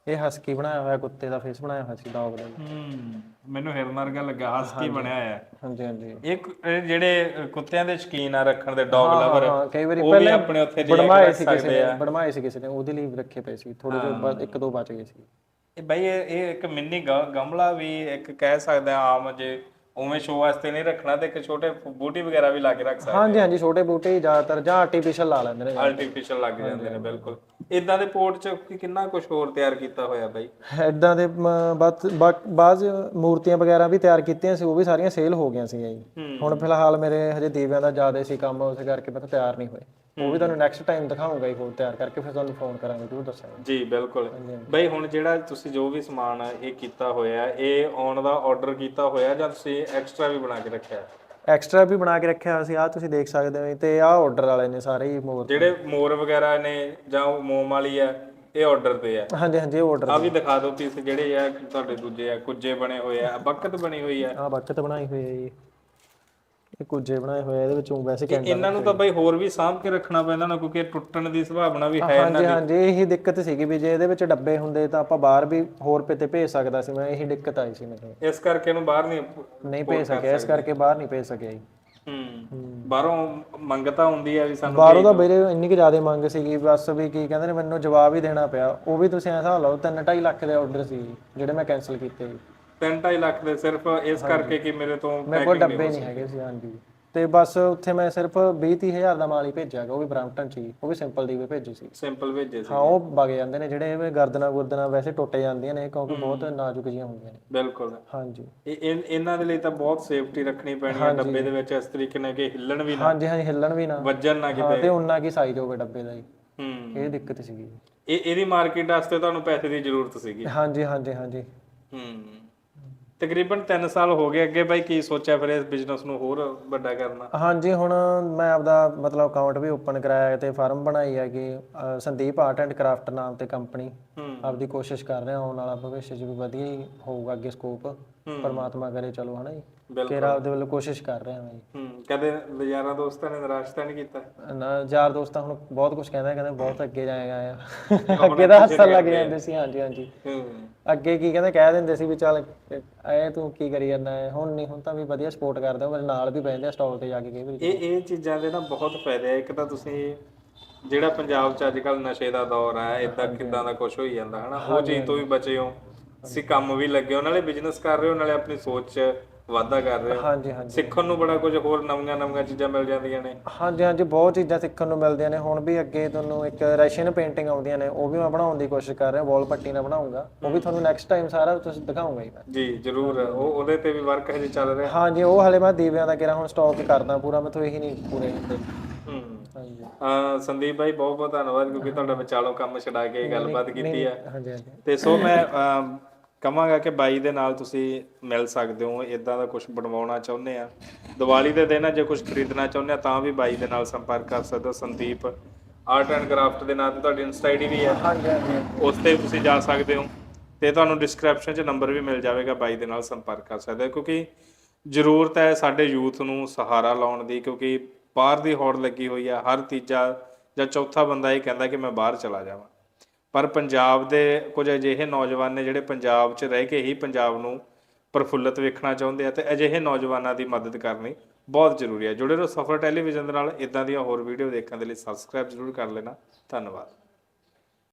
ਇਹ ਹਸਕੀ ਬਣਾਇਆ ਹੋਇਆ ਕੁੱਤੇ ਦਾ ਫੇਸ ਬਣਾਇਆ ਹੋਇਆ ਸੀ ਡੌਗ ਦਾ। ਹੂੰ ਮੈਨੂੰ ਹਿਰਨ ਵਰਗਾ ਲੱਗਾ ਹਸਕੀ ਬਣਿਆ ਹੋਇਆ। ਹਾਂਜੀ ਹਾਂਜੀ। ਇਹ ਕੁ- ਇਹ ਜਿਹੜੇ ਕੁੱਤਿਆਂ ਦੇ ਸ਼ਕੀਨ ਆ ਰੱਖਣ ਦੇ ਡੌਗ ਲਵਰ ਹਾਂ ਕਈ ਵਾਰੀ ਉਹ ਵੀ ਪਹਿਲੇ ਆਪਣੇ ਉੱਥੇ ਜਾ ਬਣਵਾਏ ਸੀ ਕਿਸੇ ਨੇ ਬਣਵਾਏ ਸੀ ਕਿਸੇ ਨੇ ਉਹਦੇ ਲਈ ਰੱਖੇ ਪਏ ਸੀ ਥੋੜੇ ਜਿਹੇ ਬਸ ਇੱਕ ਦੋ ਬਚ ਗਏ ਸੀ। ਇਹ ਬਾਈ ਇਹ ਇਹ ਇੱਕ ਮਿੰਨੀ ਗ- ਗਮਲਾ ਵੀ ਇੱਕ ਕਹਿ ਸਕਦੇ ਆ ਆਮ ਜੇ ਉਵੇਂ ਸ਼ੋਅ ਵਾਸਤੇ ਨਹੀਂ ਰੱਖਣਾ ਤੇ ਇੱਕ ਛੋਟੇ ਬੂਟੀ ਵਗੈਰਾ ਵੀ ਲਾ ਕੇ ਰੱਖ ਸਕਦੇ ਹਾਂਜੀ ਹਾਂਜੀ ਛੋਟੇ ਬੂਟੇ ਹੀ ਜ਼ਿਆਦਾਤਰ ਜਾਂ ਆਰਟੀਫੀਸ਼ੀਅਲ ਲਾ ਲੈਂਦੇ ਨੇ ਆਰਟੀਫੀਸ਼ੀਅਲ ਲੱਗ ਜਾਂਦੇ ਨੇ ਬਿਲਕੁਲ। ਇਦਾਂ ਦੇ ਪੋਰਟ ਚ ਕਿੰਨਾ ਕੁਝ ਹੋਰ ਤਿਆਰ ਕੀਤਾ ਹੋਇਆ ਬਾਈ? ਇਦਾਂ ਦੇ ਬਾਅਦ ਮੂਰਤੀਆਂ ਵਗੈਰਾ ਵੀ ਤਿਆਰ ਕੀਤੀਆਂ ਸੀ ਉਹ ਵੀ ਸਾਰੀਆਂ ਸੇਲ ਹੋ ਗਈਆਂ ਸੀ ਜੀ। ਹੁਣ ਫਿਲਹਾਲ ਮੇਰੇ ਹਜੇ ਦੀਵਿਆਂ ਦਾ ਜ਼ਿਆਦਾ ਸੀ ਕੰਮ ਉਸ ਕਰਕੇ ਮੈਂ ਤਿਆਰ ਨਹੀਂ ਹੋਏ। ਉਹ ਵੀ ਤੁਹਾਨੂੰ ਨੈਕਸਟ ਟਾਈਮ ਦਿਖਾਉਂਗਾ ਹੀ ਹੋਰ ਤਿਆਰ ਕਰਕੇ ਫਿਰ ਤੁਹਾਨੂੰ ਫੋਨ ਕਰਾਂਗੇ ਜ਼ਰੂਰ ਦੱਸਾਂਗੇ। ਜੀ ਬਿਲਕੁਲ। ਬਈ ਹੁਣ ਜਿਹੜਾ ਤੁਸੀਂ ਜੋ ਵੀ ਸਮਾਨ ਇਹ ਕੀਤਾ ਹੋਇਆ ਇਹ ਆਉਣ ਦਾ ਆਰਡਰ ਕੀਤਾ ਹੋਇਆ ਜਾਂ ਤੁਸੀਂ ਐਕਸਟਰਾ ਵੀ ਬਣਾ ਕੇ ਰੱਖਿਆ? ਐਕਸਟਰਾ ਵੀ ਬਣਾ ਕੇ ਰੱਖਿਆ ਹੋਇਆ ਸੀ ਆ ਤੁਸੀਂ ਦੇਖ ਸਕਦੇ ਹੋ ਤੇ ਆਹ ਆਰਡਰ ਵਾਲੇ ਨੇ ਸਾਰੇ ਹੀ ਮੋਰ ਜਿਹੜੇ ਮੋਰ ਵਗੈਰਾ ਨੇ ਜਾਂ ਮੋਮ ਵਾਲੀ ਆ ਇਹ ਆਰਡਰ ਤੇ ਆ। ਹਾਂਜੀ ਹਾਂਜੀ ਆਰਡਰ ਆ। ਵੀ ਦਿਖਾ ਦਿਓ ਪੀਸ ਜਿਹੜੇ ਆ ਤੁਹਾਡੇ ਦੂਜੇ ਆ ਕੁੱਜੇ ਬਣੇ ਹੋਏ ਆ ਬੱਕਤ ਬਣੀ ਹੋਈ ਆ। ਆ ਬਕਤ ਬਣਾਈ ਹੋਈ ਹੈ ਜੀ। ਇਹ ਕੁਝੇ ਬਣਾਏ ਹੋਏ ਆ ਇਹਦੇ ਵਿੱਚੋਂ ਵੈਸੇ ਇਹ- ਇਹਨਾਂ ਨੂੰ ਤਾਂ ਬਈ ਹੋਰ ਵੀ ਸਾਂਭ ਕੇ ਰੱਖਣਾ ਪੈਂਦਾ ਨਾ ਕਿਉਂਕਿ ਇਹ ਟੁੱਟਣ ਦੀ ਸੰਭਾਵਨਾ ਵੀ ਹੈ ਹਾਂਜੀ ਹਾਂਜੀ ਇਹੀ ਦਿੱਕਤ ਸੀਗੀ ਵੀ ਜੇ ਇਹਦੇ ਵਿੱਚ ਡੱਬੇ ਹੁੰਦੇ ਤਾਂ ਆਪਾਂ ਬਾਹਰ ਵੀ ਹੋਰ ਕਿਤੇ ਭੇਜ ਸਕਦਾ ਸੀ ਮੈਂ ਇਹੀ ਦਿੱਕਤ ਆਈ ਸੀ ਮੈਨੂੰ। ਇਸ ਕਰਕੇ ਇਹਨੂੰ ਬਾਹਰ ਨਹੀਂ ਨਹੀਂ ਭੇਜ ਸਕਿਆ ਇਸ ਕਰਕੇ ਬਾਹਰ ਨਹੀਂ ਭੇਜ ਸਕਿਆ ਜੀ। ਹੂੰ ਬਾਹਰੋਂ ਮੰਗਤਾ ਹੁੰਦੀ ਆ ਵੀ ਸਾਨੂੰ ਬਾਹਰੋਂ ਤਾਂ ਵੀਰੇ ਇੰਨੀ ਕਿ ਜ਼ਿਆਦਾ ਮੰਗ ਸੀਗੀ ਬਸ ਵੀ ਕੀ ਕਹਿੰਦੇ ਨੇ ਮੈਨੂੰ ਜਵਾਬ ਹੀ ਦੇਣਾ ਪਿਆ ਉਹ ਵੀ ਤੁਸੀਂ ਐਂ ਹਿਸਾਬ ਲਓ 3.5 ਲੱਖ ਦੇ ਆਰਡਰ ਸੀ ਜਿਹੜੇ ਮੈਂ ਕੈਨਸਲ ਕੀਤੇ ਜੀ 3.5 ਲੱਖ ਦੇ ਸਿਰਫ ਇਸ ਕਰਕੇ ਕਿ ਮੇਰੇ ਤੋਂ ਮੇਰੇ ਕੋਲ ਡੱਬੇ ਨਹੀਂ ਹੈਗੇ ਸੀ ਹਾਂਜੀ। ਤੇ ਬਸ ਉੱਥੇ ਮੈਂ ਸਿਰਫ 20 ਹਜ਼ਾਰ ਦਾ ਮਾਲ ਹੀ ਭੇਜਿਆ ਗਾ ਉਹ ਵੀ ਬ੍ਰਾਂਪਟਨ ਚ ਹੀ ਉਹ ਵੀ ਸਿੰਪਲ ਦੀ ਵੀ ਭੇਜੀ ਸੀ। ਸਿੰਪਲ ਭੇਜੇ ਸੀ। ਹਾਂ ਉਹ ਵਗ ਜਾਂਦੇ ਨੇ ਜਿਹੜੇ ਇਹ ਗਰਦਨਾ ਗੁਰਦਨਾ ਵੈਸੇ ਟੁੱਟ ਜਾਂਦੀਆਂ ਨੇ ਕਿਉਂਕਿ ਬਹੁਤ ਨਾਜ਼ੁਕ ਜਿਹੀਆਂ ਹੁੰਦੀਆਂ ਨੇ। ਬਿਲਕੁਲ। ਹਾਂਜੀ। ਇਹ ਇਹ- ਇਹਨਾਂ ਦੇ ਲਈ ਤਾਂ ਬਹੁਤ ਸੇਫਟੀ ਰੱਖਣੀ ਪੈਣੀ ਹੈ ਡੱਬੇ ਦੇ ਵਿੱਚ ਇਸ ਤਰੀਕੇ ਨਾਲ ਕਿ ਹਿੱਲਣ ਵੀ ਨਾ। ਹਾਂਜੀ ਹਾਂਜੀ ਹਿੱਲਣ ਵੀ ਨਾ। ਵੱਜਣ ਨਾ ਹਾਂ ਕਿਤੇ। ਤੇ ਉਨਾ ਕੀ ਸਾਈਜ਼ ਹੋਵੇ ਡੱਬੇ ਦਾ ਜੀ ਹੂੰ। ਇਹ ਦਿੱਕਤ ਸੀਗੀ। ਇਹ ਇਹਦੀ ਮਾਰਕੀਟ ਵਾਸਤੇ ਤੁਹਾਨੂੰ ਪੈਸੇ ਦੀ ਜ਼ਰੂਰਤ ਸੀਗੀ। ਹਾਂਜੀ ਹਾਂਜੀ ਹਾਂਜੀ। ਹੂੰ। ਤਕਰੀਬਨ 3 ਸਾਲ ਹੋ ਗਏ ਅੱਗੇ ਬਾਈ ਕੀ ਸੋਚਿਆ ਫਿਰ ਇਸ ਬਿਜ਼ਨਸ ਨੂੰ ਹੋਰ ਵੱਡਾ ਕਰਨਾ? ਹਾਂਜੀ ਹੁਣ ਮੈਂ ਆਪਦਾ ਮਤਲਬ ਅਕਾਊਂਟ ਵੀ ਓਪਨ ਕਰਾਇਆ ਤੇ ਫਾਰਮ ਬਣਾਈ ਹੈ ਕਿ ਅ, ਸੰਦੀਪ ਆਰਟ ਐਂਡ ਕਰਾਫਟ ਨਾਮ ਤੇ ਕੰਪਨੀ ਆਪਦੀ ਕੋਸ਼ਿਸ਼ ਕਰ ਰਹੇ ਆਉਣ ਵਾਲਾ ਭਵਿੱਖ 'ਚ ਵੀ ਵਧੀਆ ਹੀ ਹੋਊਗਾ ਅੱਗੇ ਸਕੋਪ ਪਰਮਾਤਮਾ ਕਰੇ ਚਲੋ ਹਨਾ ਜੀ। ਤੇਰਾ ਆਪਦੇ ਵੱਲੋਂ ਕੋਸ਼ਿਸ਼ ਕਰ ਰਹੇ ਹਾਂ ਜੀ। ਹੂੰ ਕਦੇ ਯਾਰਾਂ ਦੋਸਤਾਂ ਨੇ ਨਿਰਾਸ਼ ਤਾਂ ਨਹੀਂ ਕੀਤਾ? ਨਾ ਯਾਰ ਦੋਸਤਾਂ ਹੁਣ ਬਹੁਤ ਕੁਝ ਕਹਿੰਦਾ ਕਹਿੰਦੇ ਬਹੁਤ ਅੱਗੇ ਜਾਏਗਾ ਆ। (laughs) ਅੱਗੇ ਤਾਂ ਹੱਸਣ ਲੱਗ ਜਾਂਦੇ ਸੀ ਹਾਂਜੀ ਹਾਂਜੀ। ਹੂੰ। ਅੱਗੇ ਕੀ ਕਹਿੰਦੇ ਕਹਿ ਦਿੰਦੇ ਸੀ ਵੀ ਚੱਲ ਐ ਤੂੰ ਕੀ ਕਰੀ ਜਾਂਦਾ ਹੈ? ਹੁਣ ਨਹੀਂ ਹੁਣ ਤਾਂ ਵੀ ਵਧੀਆ ਸਪੋਰਟ ਕਰਦੇ ਹੋ ਮੇਰੇ ਨਾਲ ਵੀ ਬਹਿੰਦੇ ਆ ਸਟਾਲ ਤੇ ਜਾ ਕੇ ਕਈ ਵਾਰੀ। ਇਹ ਇਹ ਚੀਜ਼ਾਂ ਦੇ ਨਾ ਬਹੁਤ ਫਾਇਦੇ ਆ। ਇੱਕ ਤਾਂ ਤੁਸੀਂ ਜਿਹੜਾ ਪੰਜਾਬ 'ਚ ਅੱਜ ਕੱਲ ਨਸ਼ੇ ਦਾ ਦੌਰ ਆ ਇਦਾਂ ਕਿਦਾਂ ਦਾ ਕੁਝ ਹੋਈ ਜਾਂਦਾ ਹਨਾ? ਉਹ ਚੀਜ਼ ਤੋਂ ਵੀ ਬਚੇ ਹੋ। ਤੁਸੀਂ ਕੰਮ ਵੀ ਲੱਗੇ ਹੋ ਨਾਲੇ ਬਿਜ਼ਨਸ ਕਰ ਰਹੇ ਹੋ ਨਾਲੇ ਆਪਣੀ ਸੋਚ 'ਚ ਵਾਅਦਾ ਕਰ ਰਹੇ ਹੋ। ਹਾਂਜੀ ਹਾਂਜੀ। ਸਿੱਖਣ ਨੂੰ ਬੜਾ ਕੁਝ ਹੋਰ ਨਵੀਆਂ ਨਵੀਆਂ ਚੀਜ਼ਾਂ ਮਿਲ ਜਾਂਦੀਆਂ ਨੇ। ਹਾਂਜੀ ਹਾਂਜੀ ਬਹੁਤ ਚੀਜ਼ਾਂ ਸਿੱਖਣ ਨੂੰ ਮਿਲਦੀਆਂ ਨੇ। ਹੁਣ ਵੀ ਅੱਗੇ ਤੁਹਾਨੂੰ ਇੱਕ ਰਸ਼ੀਅਨ ਪੇਂਟਿੰਗ ਆਉਂਦੀਆਂ ਨੇ ਉਹ ਵੀ ਮੈਂ ਬਣਾਉਣ ਦੀ ਕੋਸ਼ਿਸ਼ ਕਰ ਰਿਹਾ ਵਾਲ ਪੱਟੀ ਨਾਲ ਬਣਾਉਂਗਾ। ਉਹ ਵੀ ਤੁਹਾਨੂੰ ਨੈਕਸਟ ਟਾਈਮ ਸਾਰਾ ਤੁਸੀਂ ਦਿਖਾਉਂਗਾ ਜੀ ਮੈਂ। ਜੀ ਜਰੂਰ। ਉਹ ਉਹਦੇ ਤੇ ਵੀ ਵਰਕ ਹਜੇ ਚੱਲ ਰਿਹਾ। ਹਾਂਜੀ ਉਹ ਹਲੇ ਮੈਂ ਦੀਵਿਆਂ ਦਾ ਕਿਹੜਾ ਹੁਣ ਸਟਾਕ ਕਰਦਾ ਪੂਰਾ ਮੈਂ ਇਹੀ ਨਹੀਂ ਪੂਰੇ ਹੁੰਦੇ। ਹੂੰ। ਹਾਂਜੀ। ਸੰਦੀਪ ਭਾਈ ਬਹੁਤ ਬਹੁਤ ਧੰਨਵਾਦ ਕਿਉਂਕਿ ਤੁਹਾਡਾ ਵਿਚਾਲੋ ਕੰਮ ਛਡਾ ਕੇ ਗੱਲਬਾਤ ਕੀਤੀ ਹੈ ਹਾਂਜੀ ਹਾਂਜੀ। ਤੇ ਸੋ ਮੈਂ ਕਹਾਂਗਾ ਕਿ ਬਾਈ ਦੇ ਨਾਲ ਤੁਸੀਂ ਮਿਲ ਸਕਦੇ ਹੋ ਇਦਾਂ ਦਾ ਕੁਝ ਬਣਵਾਉਣਾ ਚਾਹੁੰਦੇ ਆ। ਦੀਵਾਲੀ ਦੇ ਦਿਨ ਜੇ ਕੁਝ ਖਰੀਦਣਾ ਚਾਹੁੰਦੇ ਆ ਤਾਂ ਵੀ ਬਾਈ ਦੇ ਨਾਲ ਸੰਪਰਕ ਕਰ ਸਕਦੇ ਹੋ। ਸੰਦੀਪ ਆਰਟ ਐਂਡ ਕਰਾਫਟ ਦੇ ਨਾਂ ਤੇ ਤੁਹਾਡੀ ਇੰਸਟਾ ਆਈਡੀ ਵੀ ਹੈ। ਹਾਂਜੀ ਹਾਂਜੀ ਉਸ ਤੇ ਤੁਸੀਂ ਜਾ ਸਕਦੇ ਹੋ ਤੇ ਤੁਹਾਨੂੰ ਡਿਸਕ੍ਰਿਪਸ਼ਨ 'ਚ ਨੰਬਰ ਵੀ ਮਿਲ ਜਾਵੇਗਾ ਬਾਈ ਦੇ ਨਾਲ ਸੰਪਰਕ ਕਰ ਸਕਦੇ ਹੋ। ਕਿਉਂਕਿ ਜ਼ਰੂਰਤ ਹੈ ਸਾਡੇ ਯੂਥ ਨੂੰ ਸਹਾਰਾ ਲਾਉਣ ਦੀ ਕਿਉਂਕਿ ਬਾਹਰ ਦੀ ਹੌੜ ਲੱਗੀ ਹੋਈ ਆ ਹਰ ਤੀਜਾ ਜਾਂ ਚੌਥਾ ਬੰਦਾ ਇਹ ਕਹਿੰਦਾ ਕਿ ਮੈਂ ਬਾਹਰ ਚਲਾ ਜਾਵਾਂ। ਪਰ ਪੰਜਾਬ ਦੇ ਕੁਝ ਅਜਿਹੇ ਨੌਜਵਾਨ ਨੇ ਜਿਹੜੇ ਪੰਜਾਬ 'ਚ ਰਹਿ ਕੇ ਹੀ ਪੰਜਾਬ ਨੂੰ ਪ੍ਰਫੁੱਲਤ ਵੇਖਣਾ ਚਾਹੁੰਦੇ ਆ ਤੇ ਅਜਿਹੇ ਨੌਜਵਾਨਾਂ ਦੀ ਮਦਦ ਕਰਨੀ ਬਹੁਤ ਜ਼ਰੂਰੀ ਹੈ ਜੁੜੇ ਰਹੋ ਸਫਰ ਟੈਲੀਵਿਜ਼ਨ ਦੇ ਨਾਲ। ਇਦਾਂ ਦੀਆਂ ਹੋਰ ਵੀਡੀਓ ਦੇਖਣ ਦੇ ਲਈ ਸਬਸਕ੍ਰਾਈਬ ਜ਼ਰੂਰ ਕਰ ਲੈਣਾ। ਧੰਨਵਾਦ।